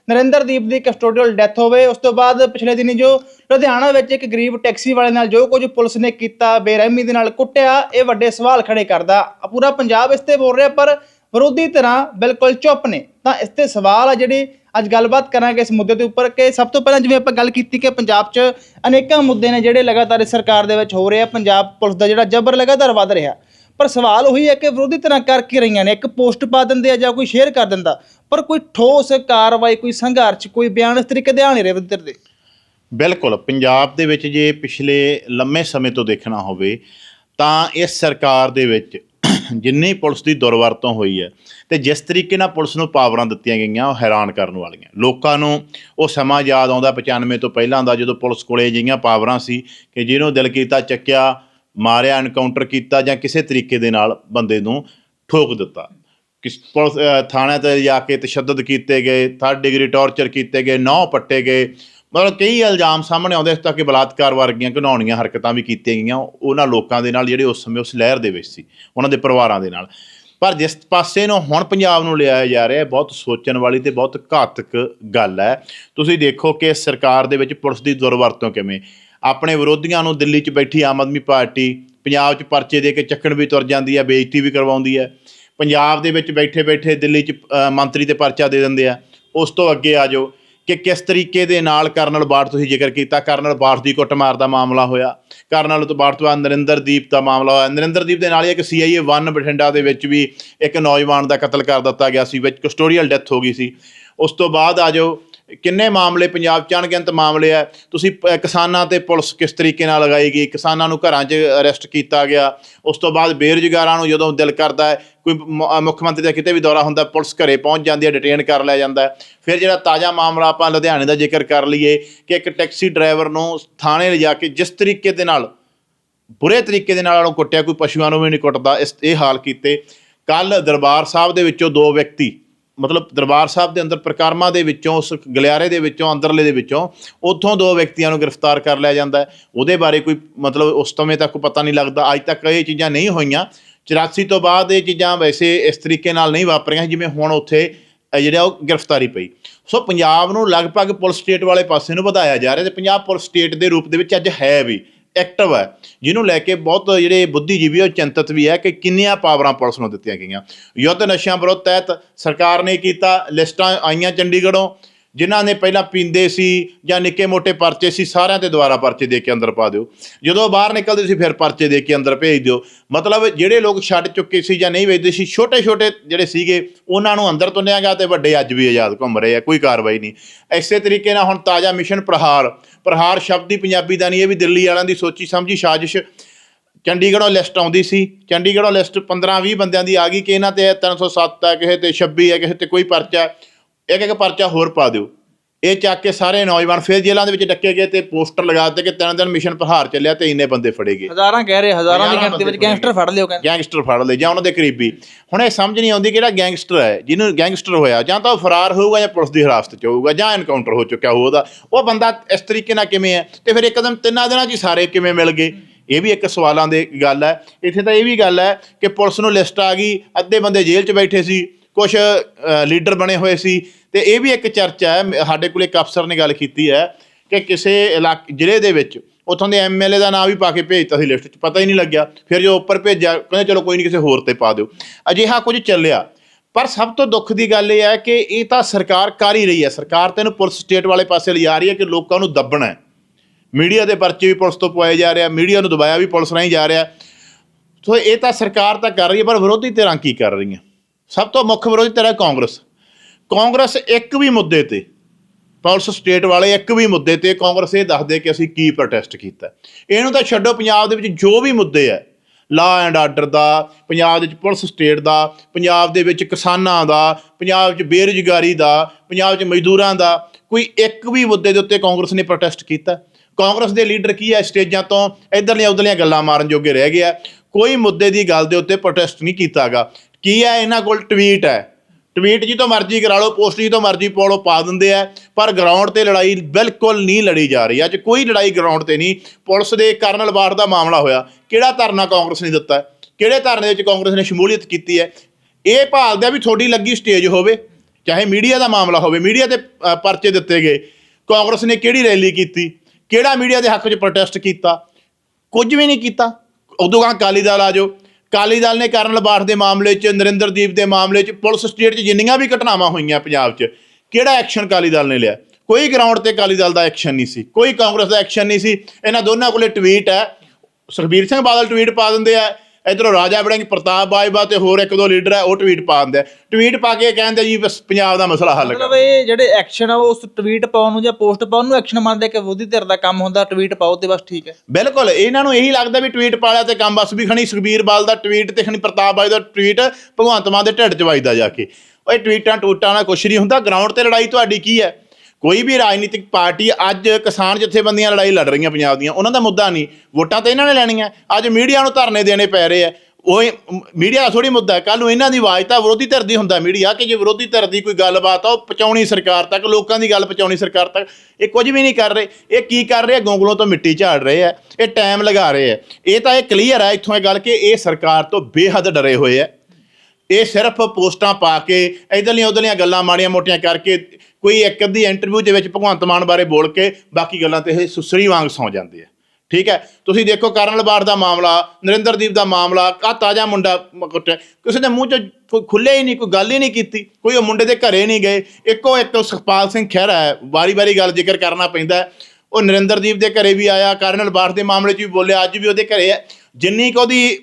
ਨਰਿੰਦਰਦੀਪ ਦੀ ਕਸਟੋਡੀਅਲ ਡੈਥ ਹੋਵੇ, ਉਸ ਤੋਂ ਬਾਅਦ ਪਿਛਲੇ ਦਿਨੀ ਜੋ ਲੁਧਿਆਣਾ ਵਿੱਚ ਇੱਕ ਗਰੀਬ ਟੈਕਸੀ ਵਾਲੇ ਨਾਲ ਜੋ ਕੁਝ ਪੁਲਿਸ ਨੇ ਕੀਤਾ, ਬੇਰਹਿਮੀ ਦੇ ਨਾਲ ਕੁੱਟਿਆ, ਇਹ ਵੱਡੇ ਸਵਾਲ ਖੜੇ ਕਰਦਾ। ਪੂਰਾ ਪੰਜਾਬ ਇਸ ਤੇ ਬੋਲ ਰਿਹਾ, ਪਰ ਵਿਰੋਧੀ ਧਿਰਾਂ ਬਿਲਕੁਲ ਚੁੱਪ ਨੇ। ਤਾਂ ਇਸ ਤੇ ਸਵਾਲ ਆ ਜਿਹੜੇ ਅੱਜ ਗੱਲਬਾਤ ਕਰਾਂਗੇ ਇਸ ਮੁੱਦੇ ਦੇ ਉੱਪਰ ਕਿ ਸਭ ਤੋਂ ਪਹਿਲਾਂ ਜਿਵੇਂ ਆਪਾਂ ਗੱਲ ਕੀਤੀ ਕਿ ਪੰਜਾਬ 'ਚ ਅਨੇਕਾਂ ਮੁੱਦੇ ਨੇ ਜਿਹੜੇ ਲਗਾਤਾਰ ਇਸ ਸਰਕਾਰ ਦੇ ਵਿੱਚ ਹੋ ਰਹੇ ਆ, ਪੰਜਾਬ ਪੁਲਿਸ ਦਾ ਜਿਹੜਾ ਜ਼ਬਰ ਲਗਾਤਾਰ ਵੱਧ ਰਿਹਾ। ਪਰ ਸਵਾਲ ਉਹੀ ਹੈ ਕਿ ਵਿਰੋਧੀ ਧਿਰਾਂ ਕਰ ਕੀ ਰਹੀਆਂ ਨੇ? ਇੱਕ ਪੋਸਟ ਪਾ ਦਿੰਦੇ ਆ ਜਾਂ ਕੋਈ ਸ਼ੇਅਰ ਕਰ ਦਿੰਦਾ? ਪਰ ਕੋਈ ਠੋਸ ਕਾਰਵਾਈ, ਕੋਈ ਸੰਘਰਸ਼, ਕੋਈ ਬਿਆਨ ਇਸ ਤਰੀਕੇ ਦੇ ਆ ਨਹੀਂ ਰਹੇ ਵਿਰੋਧੀ ਧਿਰ ਦੇ। ਬਿਲਕੁਲ, ਪੰਜਾਬ ਦੇ ਵਿੱਚ ਜੇ ਪਿਛਲੇ ਲੰਮੇ ਸਮੇਂ ਤੋਂ ਦੇਖਣਾ ਹੋਵੇ, ਤਾਂ ਇਸ ਸਰਕਾਰ ਦੇ ਵਿੱਚ ਜਿੰਨੀ ਪੁਲਿਸ ਦੀ ਦੁਰਵਰਤੋਂ ਹੋਈ ਹੈ ਤੇ ਜਿਸ ਤਰੀਕੇ ਨਾਲ ਪੁਲਿਸ ਨੂੰ ਪਾਵਰਾਂ ਦਿੱਤੀਆਂ ਗਈਆਂ ਉਹ ਹੈਰਾਨ ਕਰਨ ਵਾਲੀਆਂ। ਲੋਕਾਂ ਨੂੰ ਉਹ ਸਮਾਂ ਯਾਦ ਆਉਂਦਾ 95 ਤੋਂ ਪਹਿਲਾਂ ਦਾ ਜਦੋਂ ਪੁਲਿਸ ਕੋਲੇ ਜਿਹੀਆਂ ਪਾਵਰਾਂ ਸੀ ਕਿ ਜਿਹਨੂੰ ਦਿਲ ਕੀਤਾ ਚੱਕਿਆ ਮਾਰਿਆ ਐਨਕਾਊਂਟਰ ਕੀਤਾ ਜਾਂ ਕਿਸੇ ਤਰੀਕੇ ਦੇ ਨਾਲ ਬੰਦੇ ਨੂੰ ਠੋਕ ਦਿੱਤਾ। ਕਿਸ ਪੁਲਿਸ ਅ, ਥਾਣੇ ਤੇ ਜਾ ਕੇ ਤਸ਼ੱਦਦ ਕੀਤੇ ਗਏ ਥਰਡ ਡਿਗਰੀ ਟੌਰਚਰ ਕੀਤੇ ਗਏ ਨੌ ਪੱਟੇ ਗਏ ਮਤਲਬ ਕਈ ਇਲਜ਼ਾਮ ਸਾਹਮਣੇ ਆਉਂਦੇ ਇਸ ਤੱਕ ਕਿ ਬਲਾਤਕਾਰ ਵਰਗੀਆਂ ਘਿਨਾਉਣੀਆਂ ਹਰਕਤਾਂ ਵੀ ਕੀਤੀਆਂ ਗਈਆਂ, ਉਹਨਾਂ ਲੋਕਾਂ ਦੇ ਨਾਲ ਜਿਹੜੇ ਉਸ ਸਮੇਂ ਉਸ ਲਹਿਰ ਦੇ ਵਿੱਚ ਸੀ, ਉਹਨਾਂ ਦੇ ਪਰਿਵਾਰਾਂ ਦੇ ਨਾਲ। ਪਰ ਜਿਸ ਪਾਸੇ ਨੂੰ ਹੁਣ ਪੰਜਾਬ ਨੂੰ ਲਿਆਇਆ ਜਾ ਰਿਹਾ ਹੈ, ਬਹੁਤ ਸੋਚਣ ਵਾਲੀ ਤੇ ਬਹੁਤ ਘਾਤਕ ਗੱਲ ਹੈ। ਤੁਸੀਂ ਦੇਖੋ ਕਿ ਸਰਕਾਰ ਦੇ ਵਿੱਚ ਪੁਲਿਸ ਦੀ ਦੁਰਵਰਤੋਂ ਕਿਵੇਂ। ਆਪਣੇ ਵਿਰੋਧੀਆਂ ਨੂੰ ਦਿੱਲੀ 'ਚ ਬੈਠੀ ਆਮ ਆਦਮੀ ਪਾਰਟੀ, ਪੰਜਾਬ 'ਚ ਪਰਚੇ ਦੇ ਕੇ ਚੱਕਣ ਵੀ ਤੁਰ ਜਾਂਦੀ ਹੈ, ਬੇਇੱਜ਼ਤੀ ਵੀ ਕਰਵਾਉਂਦੀ ਹੈ। ਪੰਜਾਬ ਦੇ ਵਿੱਚ ਬੈਠੇ ਬੈਠੇ ਦਿੱਲੀ 'ਚ ਮੰਤਰੀ ਤੇ ਪਰਚਾ ਦੇ ਦਿੰਦੇ ਆ। ਉਸ ਤੋਂ ਅੱਗੇ ਆ ਜਾਓ। ਕਿ ਕਿਸ ਤਰੀਕੇ ਦੇ ਨਾਲ ਕਰਨਲ ਬਾਠ ਤੁਸੀਂ ਜ਼ਿਕਰ ਕੀਤਾ? ਕਰਨਲ ਬਾਠ ਦੀ ਕੁੱਟਮਾਰ ਦਾ ਮਾਮਲਾ ਹੋਇਆ। ਕਰਨਲ ਤੋਂ ਬਾਠ ਤੋਂ ਬਾਅਦ ਨਰਿੰਦਰਦੀਪ ਦਾ ਮਾਮਲਾ ਹੋਇਆ। ਨਰਿੰਦਰਦੀਪ ਦੇ ਨਾਲ ਹੀ ਇੱਕ ਸੀਆਈਏ 1 ਬਠਿੰਡਾ ਦੇ ਵਿੱਚ ਵੀ ਇੱਕ ਨੌਜਵਾਨ ਦਾ ਕਤਲ ਕਰ ਦਿੱਤਾ ਗਿਆ ਸੀ, ਵਿੱਚ ਕਸਟੋਰੀਅਲ ਡੈਥ ਹੋ ਗਈ ਸੀ। ਉਸ ਤੋਂ ਬਾਅਦ ਆ ਜਾਓ ਕਿੰਨੇ ਮਾਮਲੇ ਪੰਜਾਬ ਚ ਅਣਗਿਣਤ ਮਾਮਲੇ ਆ ਤੁਸੀਂ ਪ- ਕਿਸਾਨਾਂ ਤੇ ਪੁਲਿਸ ਕਿਸ ਤਰੀਕੇ ਨਾਲ ਲਗਾਈ ਗਈ? ਕਿਸਾਨਾਂ ਨੂੰ ਘਰਾਂ 'ਚ ਅਰੈਸਟ ਕੀਤਾ ਗਿਆ। ਉਸ ਤੋਂ ਬਾਅਦ ਬੇਰੁਜ਼ਗਾਰਾਂ ਨੂੰ ਜਦੋਂ ਦਿਲ ਕਰਦਾ ਹੈ ਕੋਈ ਮ- ਅ, ਮੁੱਖ ਮੰਤਰੀ ਦਾ ਕਿਤੇ ਵੀ ਦੌਰਾ ਹੁੰਦਾ ਪੁਲਿਸ ਘਰੇ ਪਹੁੰਚ ਜਾਂਦੀ ਹੈ ਡਿਟੇਨ ਕਰ ਲਿਆ ਜਾਂਦਾ ਹੈ। ਫਿਰ ਜਿਹੜਾ ਤਾਜ਼ਾ ਮਾਮਲਾ ਆਪਾਂ ਲੁਧਿਆਣੇ ਦਾ ਜ਼ਿਕਰ ਕਰ ਲਈਏ ਕਿ ਇੱਕ ਟੈਕਸੀ ਡਰਾਈਵਰ ਨੂੰ ਥਾਣੇ ਲਿਜਾ ਕੇ ਜਿਸ ਤਰੀਕੇ ਦੇ ਨਾਲ ਬੁਰੇ ਤਰੀਕੇ ਦੇ ਨਾਲ ਉਹਨੂੰ ਕੁੱਟਿਆ ਕੋਈ ਪਸ਼ੂਆਂ ਨੂੰ ਵੀ ਨਹੀਂ ਕੁੱਟਦਾ ਇਸ ਇਹ ਹਾਲ ਕੀਤੇ। ਕੱਲ ਦਰਬਾਰ ਸਾਹਿਬ ਦੇ ਵਿੱਚੋਂ ਦੋ ਵਿਅਕਤੀ ਮਤਲਬ ਦਰਬਾਰ ਸਾਹਿਬ ਦੇ ਅੰਦਰ ਪ੍ਰਕਰਮਾਂ ਦੇ ਵਿੱਚੋਂ, ਉਸ ਗਲਿਆਰੇ ਦੇ ਵਿੱਚੋਂ, ਅੰਦਰਲੇ ਦੇ ਵਿੱਚੋਂ, ਉੱਥੋਂ ਦੋ ਵਿਅਕਤੀਆਂ ਨੂੰ ਗ੍ਰਿਫਤਾਰ ਕਰ ਲਿਆ ਜਾਂਦਾ ਹੈ। ਉਹਦੇ ਬਾਰੇ ਕੋਈ ਮਤਲਬ ਉਸ ਸਮੇਂ ਤੱਕ ਪਤਾ ਨਹੀਂ ਲੱਗਦਾ। ਅੱਜ ਤੱਕ ਇਹ ਚੀਜ਼ਾਂ ਨਹੀਂ ਹੋਈਆਂ। 84 ਤੋਂ ਬਾਅਦ ਇਹ ਚੀਜ਼ਾਂ ਵੈਸੇ ਇਸ ਤਰੀਕੇ ਨਾਲ ਨਹੀਂ ਵਾਪਰੀਆਂ ਜਿਵੇਂ ਹੁਣ ਉੱਥੇ ਜਿਹੜਾ ਉਹ ਗ੍ਰਿਫਤਾਰੀ ਪਈ। ਸੋ ਪੰਜਾਬ ਨੂੰ ਲਗਭਗ ਪੁਲਿਸ ਸਟੇਟ ਵਾਲੇ ਪਾਸੇ ਨੂੰ ਵਧਾਇਆ ਜਾ ਰਿਹਾ ਤੇ ਪੰਜਾਬ ਪੁਲਿਸ ਸਟੇਟ ਦੇ ਰੂਪ ਦੇ ਵਿੱਚ ਅੱਜ ਹੈ ਵੀ। ਐਕਟਿਵ ਹੈ, ਜਿਹਨੂੰ ਲੈ ਕੇ ਬਹੁਤ ਜਿਹੜੇ ਬੁੱਧੀਜੀਵੀ ਉਹ ਚਿੰਤਤ ਵੀ ਹੈ ਕਿ ਕਿੰਨੀਆਂ ਪਾਵਰਾਂ ਪੁਲਿਸ ਨੂੰ ਦਿੱਤੀਆਂ ਗਈਆਂ। ਯੁੱਧ ਨਸ਼ਿਆਂ ਵਿਰੁੱਧ ਤਹਿਤ ਸਰਕਾਰ ਨੇ ਕੀਤਾ, ਲਿਸਟਾਂ ਆਈਆਂ ਚੰਡੀਗੜ੍ਹੋਂ ਜਿਨ੍ਹਾਂ ਨੇ ਪਹਿਲਾਂ ਪੀਂਦੇ ਸੀ ਜਾਂ ਨਿੱਕੇ ਮੋਟੇ ਪਰਚੇ ਸੀ, ਸਾਰਿਆਂ ਤੇ ਦੁਬਾਰਾ ਪਰਚੇ ਦੇ ਕੇ ਅੰਦਰ ਪਾ ਦਿਓ। ਜਦੋਂ ਬਾਹਰ ਨਿਕਲਦੇ ਸੀ, ਫਿਰ ਪਰਚੇ ਦੇ ਕੇ ਅੰਦਰ ਭੇਜ ਦਿਓ। ਮਤਲਬ ਜਿਹੜੇ ਲੋਕ ਛੱਡ ਚੁੱਕੇ ਸੀ ਜਾਂ ਨਹੀਂ ਵੇਚਦੇ ਸੀ ਛੋਟੇ ਛੋਟੇ ਜਿਹੜੇ ਸੀਗੇ, ਉਹਨਾਂ ਨੂੰ ਅੰਦਰ ਤੁੰਨਿਆ ਗਿਆ ਤੇ ਵੱਡੇ ਅੱਜ ਵੀ ਆਜ਼ਾਦ ਘੁੰਮ ਰਹੇ ਆ, ਕੋਈ ਕਾਰਵਾਈ ਨਹੀਂ। ਐਸੇ ਤਰੀਕੇ ਨਾਲ ਹੁਣ ਤਾਜ਼ਾ ਮਿਸ਼ਨ ਪ੍ਰਹਾਰ ਪ੍ਰਹਾਰ ਸ਼ਬਦ ਹੀ ਪੰਜਾਬੀ ਦਾ ਨਹੀਂ, ਇਹ ਵੀ ਦਿੱਲੀ ਵਾਲਿਆਂ ਦੀ ਸੋਚੀ ਸਮਝੀ ਸਾਜ਼ਿਸ਼। ਚੰਡੀਗੜ੍ਹੋਂ ਲਿਸਟ ਆਉਂਦੀ ਸੀ। ਚੰਡੀਗੜ੍ਹੋਂ ਲਿਸਟ 15 20 ਬੰਦਿਆਂ ਦੀ ਆ ਗਈ ਕਿ ਇਹਨਾਂ ਤੇ 307 ਹੈ, ਕਿਸੇ ਤੇ 26 ਹੈ, ਕਿਸੇ ਤੇ ਕੋਈ ਪਰਚਾ ਇੱਕ ਇੱਕ ਪਰਚਾ ਹੋਰ ਪਾ ਦਿਓ। ਇਹ ਚੱਕ ਕੇ ਸਾਰੇ ਨੌਜਵਾਨ ਫਿਰ ਜੇਲ੍ਹਾਂ ਦੇ ਵਿੱਚ ਡੱਕੇ ਗਏ ਤੇ ਪੋਸਟਰ ਲਗਾ ਦਿੱਤੇ ਕਿ ਤਿੰਨ ਦਿਨ ਮਿਸ਼ਨ ਪ੍ਰਹਾਰ ਚੱਲਿਆ ਤੇ ਇੰਨੇ ਬੰਦੇ ਫੜੇ ਗਏ। ਹਜ਼ਾਰਾਂ ਕਹਿ ਰਹੇ ਹਜ਼ਾਰਾਂ ਦੀ ਗਿਣਤੀ ਵਿੱਚ ਗੈਂਗਸਟਰ ਫੜ ਲਿਓ ਕਹਿੰਦੇ। ਗੈਂਗਸਟਰ ਫੜ ਲਏ ਜਾਂ ਉਹਨਾਂ ਦੇ ਕਰੀਬੀ। ਹੁਣ ਇਹ ਸਮਝ ਨਹੀਂ ਆਉਂਦੀ ਕਿ ਜਿਹੜਾ ਗੈਂਗਸਟਰ ਹੈ ਜਿਹਨੂੰ ਗੈਂਗਸਟਰ ਹੋਇਆ ਜਾਂ ਤਾਂ ਉਹ ਫਰਾਰ ਹੋਊਗਾ ਜਾਂ ਪੁਲਿਸ ਦੀ ਹਿਰਾਸਤ 'ਚ ਹੋਊਗਾ ਜਾਂ ਐਨਕਾਊਂਟਰ ਹੋ ਚੁੱਕਿਆ ਹੋਊ ਉਹਦਾ। ਉਹ ਬੰਦਾ ਇਸ ਤਰੀਕੇ ਨਾਲ ਕਿਵੇਂ ਹੈ? ਤੇ ਫਿਰ ਇੱਕਦਮ ਤਿੰਨਾਂ ਦਿਨਾਂ 'ਚ ਹੀ ਸਾਰੇ ਕਿਵੇਂ ਮਿਲ ਗਏ? ਇਹ ਵੀ ਇੱਕ ਸਵਾਲਾਂ ਦੀ ਗੱਲ ਹੈ। ਇੱਥੇ ਤਾਂ ਇਹ ਵੀ ਗੱਲ ਹੈ ਕਿ ਪੁਲਿਸ ਨੂੰ ਲਿਸਟ ਆ ਗਈ ਅੱਧੇ ਬੰਦੇ ਜੇਲ੍ਹ 'ਚ ਬੈਠੇ ਸੀ ਕੁਝ ਲੀਡਰ ਬਣੇ ਹੋਏ ਸੀ। ਤੇ ਇਹ ਵੀ ਇੱਕ ਚਰਚਾ ਹੈ ਸਾਡੇ ਕੋਲ ਇੱਕ ਅਫਸਰ ਨੇ ਗੱਲ ਕੀਤੀ ਹੈ ਕਿ ਕਿਸੇ ਇਲਾਕੇ, ਜ਼ਿਲ੍ਹੇ ਦੇ ਵਿੱਚ ਉੱਥੋਂ ਦੇ ਐਮਐਲਏ ਦਾ ਨਾਮ ਵੀ ਪਾ ਕੇ ਭੇਜਤਾ ਸੀ ਲਿਸਟ 'ਚ, ਪਤਾ ਹੀ ਨਹੀਂ ਲੱਗਿਆ। ਫਿਰ ਜੋ ਉੱਪਰ ਭੇਜਿਆ, ਕਹਿੰਦੇ ਚਲੋ ਕੋਈ ਨਹੀਂ, ਕਿਸੇ ਹੋਰ ਤੇ ਪਾ ਦਿਓ। ਅਜਿਹਾ ਕੁਝ ਚੱਲਿਆ। ਪਰ ਸਭ ਤੋਂ ਦੁੱਖ ਦੀ ਗੱਲ ਇਹ ਹੈ ਕਿ ਇਹ ਤਾਂ ਸਰਕਾਰ ਕਰ ਹੀ ਰਹੀ ਹੈ। ਸਰਕਾਰ ਤੈਨੂੰ ਪੁਲਿਸ ਸਟੇਟ ਵਾਲੇ ਪਾਸੇ ਲਿਜਾ ਰਹੀ ਹੈ ਕਿ ਲੋਕਾਂ ਨੂੰ ਦੱਬਣਾ ਹੈ। ਮੀਡੀਆ ਦੇ ਪਰਚੇ ਵੀ ਪੁਲਿਸ ਤੋਂ ਪਵਾਏ ਜਾ ਰਿਹਾ ਮੀਡੀਆ ਨੂੰ ਦਬਾਇਆ ਵੀ ਪੁਲਿਸ ਰਾਹੀਂ ਜਾ ਰਿਹਾ। ਸੋ ਇਹ ਤਾਂ ਸਰਕਾਰ ਤਾਂ ਕਰ ਰਹੀ ਹੈ, ਪਰ ਵਿਰੋਧੀ ਧਿਰਾਂ ਕੀ ਕਰ ਰਹੀਆਂ? ਸਭ ਤੋਂ ਮੁੱਖ ਵਿਰੋਧੀ ਧਿਰ ਹੈ ਕਾਂਗਰਸ। ਕਾਂਗਰਸ ਇੱਕ ਵੀ ਮੁੱਦੇ ਤੇ, ਪੁਲਿਸ ਸਟੇਟ ਵਾਲੇ ਇੱਕ ਵੀ ਮੁੱਦੇ ਤੇ ਕਾਂਗਰਸ ਇਹ ਦੱਸਦੇ ਕਿ ਅਸੀਂ ਕੀ ਪ੍ਰੋਟੈਸਟ ਕੀਤਾ। ਇਹਨੂੰ ਤਾਂ ਛੱਡੋ, ਪੰਜਾਬ ਦੇ ਵਿੱਚ ਜੋ ਵੀ ਮੁੱਦੇ ਹੈ ਲਾ ਐਂਡ ਆਰਡਰ ਦਾ, ਪੰਜਾਬ ਦੇ ਵਿੱਚ ਪੁਲਿਸ ਸਟੇਟ ਦਾ, ਪੰਜਾਬ ਦੇ ਵਿੱਚ ਕਿਸਾਨਾਂ ਦਾ, ਪੰਜਾਬ 'ਚ ਬੇਰੁਜ਼ਗਾਰੀ ਦਾ, ਪੰਜਾਬ 'ਚ ਮਜ਼ਦੂਰਾਂ ਦਾ, ਕੋਈ ਇੱਕ ਵੀ ਮੁੱਦੇ ਦੇ ਉੱਤੇ ਕਾਂਗਰਸ ਨੇ ਪ੍ਰੋਟੈਸਟ ਕੀਤਾ। ਕਾਂਗਰਸ ਦੇ ਲੀਡਰ ਕੀ ਹੈ, ਸਟੇਜਾਂ ਤੋਂ ਇਧਰਲੀਆਂ ਉਧਰਲੀਆਂ ਗੱਲਾਂ ਮਾਰਨ ਜੋਗੇ ਰਹਿ ਗਿਆ। ਕੋਈ ਮੁੱਦੇ ਦੀ ਗੱਲ ਦੇ ਉੱਤੇ ਪ੍ਰੋਟੈਸਟ ਨਹੀਂ ਕੀਤਾਗਾ। ਕੀ ਹੈ? ਇਹਨਾਂ ਕੋਲ ਟਵੀਟ ਹੈ। ਟਵੀਟ ਜੀ ਤੋਂ ਮਰਜ਼ੀ ਕਰਾ ਲਓ ਪੋਸਟ ਜੀ ਤੋਂ ਮਰਜ਼ੀ ਲਓ, ਪਾ ਦਿੰਦੇ ਆ। ਪਰ ਗਰਾਊਂਡ ਤੇ ਲੜਾਈ ਬਿਲਕੁਲ ਨਹੀਂ ਲੜੀ ਜਾ ਰਹੀ। ਅੱਜ ਕੋਈ ਲੜਾਈ ਗਰਾਊਂਡ ਤੇ ਨਹੀਂ। ਪੁਲਿਸ ਦੇ ਕਰਨਲ ਬਾੜ ਦਾ ਮਾਮਲਾ ਹੋਇਆ। ਕਿਹੜਾ ਧਰਨਾ ਕਾਂਗਰਸ ਨੇ ਦਿੱਤਾ? ਕਿਹੜੇ ਧਰਨੇ ਵਿੱਚ ਕਾਂਗਰਸ ਨੇ ਸ਼ਮੂਲੀਅਤ ਕੀਤੀ ਹੈ? ਇਹ ਭਾਲਦਾ ਵੀ ਤੁਹਾਡੀ ਲੱਗੀ ਸਟੇਜ ਹੋਵੇ। ਚਾਹੇ ਮੀਡੀਆ ਦਾ ਮਾਮਲਾ ਹੋਵੇ। ਮੀਡੀਆ ਤੇ ਪਰਚੇ ਦਿੱਤੇ ਗਏ। ਕਾਂਗਰਸ ਨੇ ਕਿਹੜੀ ਰੈਲੀ ਕੀਤੀ? ਕਿਹੜਾ ਮੀਡੀਆ ਦੇ ਹੱਕ 'ਚ ਪ੍ਰੋਟੈਸਟ ਕੀਤਾ? ਕੁਝ ਵੀ ਨਹੀਂ ਕੀਤਾ। ਉਦੋਂ ਕਹਾਂ ਅਕਾਲੀ ਦਲ ਆ ਜਾਓ ਅਕਾਲੀ ਦਲ ਨੇ ਕਰਨ ਲਬਾੜ ਦੇ ਮਾਮਲੇ 'ਚ, ਨਰਿੰਦਰਦੀਪ ਦੇ ਮਾਮਲੇ 'ਚ, ਪੁਲਿਸ ਸਟੇਟ 'ਚ ਜਿੰਨੀਆਂ ਵੀ ਘਟਨਾਵਾਂ ਹੋਈਆਂ ਪੰਜਾਬ 'ਚ, ਕਿਹੜਾ ਐਕਸ਼ਨ ਅਕਾਲੀ ਦਲ ਨੇ ਲਿਆ? ਕੋਈ ਗਰਾਊਂਡ ਤੇ ਅਕਾਲੀ ਦਲ ਦਾ ਐਕਸ਼ਨ ਨਹੀਂ ਸੀ, ਕੋਈ ਕਾਂਗਰਸ ਦਾ ਐਕਸ਼ਨ ਨਹੀਂ ਸੀ। ਇਹਨਾਂ ਦੋਨਾਂ ਕੋਲੇ ਟਵੀਟ ਹੈ। ਸੁਖਬੀਰ ਸਿੰਘ ਬਾਦਲ ਟਵੀਟ ਪਾ ਦਿੰਦੇ ਆ ਇਧਰੋਂ ਰਾਜਾ ਵੜਿੰਗ ਪ੍ਰਤਾਪ ਬਾਜਵਾ ਤੇ ਹੋਰ ਇੱਕ ਦੋ ਲੀਡਰ ਹੈ ਉਹ ਟਵੀਟ ਪਾ ਦਿੰਦੇ ਆ। ਟਵੀਟ ਪਾ ਕੇ ਕਹਿੰਦੇ ਜੀ ਬਸ ਪੰਜਾਬ ਦਾ ਮਸਲਾ ਹੱਲ ਕਰ। ਮਤਲਬ ਇਹ ਜਿਹੜੇ ਐਕਸ਼ਨ ਆ ਉਹ ਉਸ ਟਵੀਟ ਪਾਉਣ ਨੂੰ ਜਾਂ ਪੋਸਟ ਪਾਉਣ ਨੂੰ ਐਕਸ਼ਨ ਮੰਨਦੇ ਕਿ ਵਿਰੋਧੀ ਧਿਰ ਦਾ ਕੰਮ ਹੁੰਦਾ ਟਵੀਟ ਪਾਓ ਤੇ ਬਸ ਠੀਕ ਹੈ? ਬਿਲਕੁਲ ਇਹਨਾਂ ਨੂੰ ਇਹੀ ਲੱਗਦਾ ਵੀ ਟਵੀਟ ਪਾ ਲਿਆ ਤੇ ਕੰਮ ਬਸ ਵੀ ਖਣੀ ਸੁਖਬੀਰ ਬਾਲ ਦਾ ਟਵੀਟ ਤੇ ਖਣੀ ਪ੍ਰਤਾਪ ਬਾਈ ਦਾ ਟਵੀਟ ਭਗਵੰਤ ਮਾਨ ਦੇ ਢਿੱਡ 'ਚ ਵੱਜਦਾ ਜਾ ਕੇ। ਓਏ ਟਵੀਟਾਂ ਟੂਟਾਂ ਨਾਲ ਕੁਛ ਨਹੀਂ ਹੁੰਦਾ ਗਰਾਊਂਡ ਤੇ ਲੜਾਈ ਤੁਹਾਡੀ ਕੀ ਹੈ? ਕੋਈ ਵੀ ਰਾਜਨੀਤਿਕ ਪਾਰਟੀ ਅੱਜ ਕਿਸਾਨ ਜਥੇਬੰਦੀਆਂ ਲੜਾਈ ਲੜ ਰਹੀਆਂ ਪੰਜਾਬ ਦੀਆਂ, ਉਹਨਾਂ ਦਾ ਮੁੱਦਾ ਨਹੀਂ। ਵੋਟਾਂ ਤਾਂ ਇਹਨਾਂ ਨੇ ਲੈਣੀਆਂ। ਅੱਜ ਮੀਡੀਆ ਨੂੰ ਧਰਨੇ ਦੇਣੇ ਪੈ ਰਹੇ ਆ। ਉਹ ਮੀਡੀਆ ਦਾ ਥੋੜੀ ਮੁੱਦਾ ਕੱਲ ਨੂੰ ਇਹਨਾਂ ਦੀ ਆਵਾਜ਼ ਤਾਂ ਵਿਰੋਧੀ ਧਿਰ ਦੀ ਹੁੰਦਾ ਮੀਡੀਆ, ਕਿ ਜੇ ਵਿਰੋਧੀ ਧਿਰ ਦੀ ਕੋਈ ਗੱਲਬਾਤ ਆ, ਉਹ ਪਹੁੰਚਾਉਣੀ ਸਰਕਾਰ ਤੱਕ, ਲੋਕਾਂ ਦੀ ਗੱਲ ਪਹੁੰਚਾਉਣੀ ਸਰਕਾਰ ਤੱਕ, ਇਹ ਕੁਝ ਵੀ ਨਹੀਂ ਕਰ ਰਹੇ। ਇਹ ਕੀ ਕਰ ਰਹੇ ਆ? ਗੋਂਗਲੋਂ ਤੋਂ ਮਿੱਟੀ ਝਾੜ ਰਹੇ ਆ। ਇਹ ਟਾਈਮ ਲਗਾ ਰਹੇ ਆ। ਇਹ ਤਾਂ ਇਹ ਕਲੀਅਰ ਹੈ ਇੱਥੋਂ ਇਹ ਗੱਲ ਕਿ ਇਹ ਸਰਕਾਰ ਤੋਂ ਬੇਹੱਦ ਡਰੇ ਹੋਏ ਆ। ਇਹ ਸਿਰਫ ਪੋਸਟਾਂ ਪਾ ਕੇ ਇਧਰਲੀਆਂ ਉਧਰਲੀਆਂ ਗੱਲਾਂ ਮਾੜੀਆਂ ਮੋਟੀਆਂ ਕਰਕੇ ਕੋਈ ਇੱਕ ਅੱਧੀ ਇੰਟਰਵਿਊ ਦੇ ਵਿੱਚ ਭਗਵੰਤ ਮਾਨ ਬਾਰੇ ਬੋਲ ਕੇ ਬਾਕੀ ਗੱਲਾਂ ਤੇ ਇਹ ਸੁਸਰੀ ਵਾਂਗ ਸੌ ਜਾਂਦੇ ਆ ਠੀਕ ਹੈ? ਤੁਸੀਂ ਦੇਖੋ ਕਰਨ ਲਬਾੜ ਦਾ ਮਾਮਲਾ, ਨਰਿੰਦਰਦੀਪ ਦਾ ਮਾਮਲਾ ਆ ਤਾਜ਼ਾ ਮੁੰਡਾ ਕੁੱਟਿਆ ਕਿਸੇ ਦੇ ਮੂੰਹ 'ਚ ਕੋਈ ਖੁੱਲੇ ਹੀ ਨਹੀਂ, ਕੋਈ ਗੱਲ ਹੀ ਨਹੀਂ ਕੀਤੀ। ਕੋਈ ਉਹ ਮੁੰਡੇ ਦੇ ਘਰੇ ਨਹੀਂ ਗਏ। ਇੱਕੋ ਇੱਕ ਸੁਖਪਾਲ ਸਿੰਘ ਖਹਿਰਾ ਹੈ। ਵਾਰੀ-ਵਾਰੀ ਗੱਲ ਜ਼ਿਕਰ ਕਰਨਾ ਪੈਂਦਾ ਉਹ ਨਰਿੰਦਰਦੀਪ ਦੇ ਘਰੇ ਵੀ ਆਇਆ, ਕਰਨ ਲਬਾੜ ਦੇ ਮਾਮਲੇ 'ਚ ਵੀ ਬੋਲਿਆ, ਅੱਜ ਵੀ ਉਹਦੇ ਘਰੇ ਹੈ। ਜਿੰਨੀ ਕੁ ਉਹਦੀ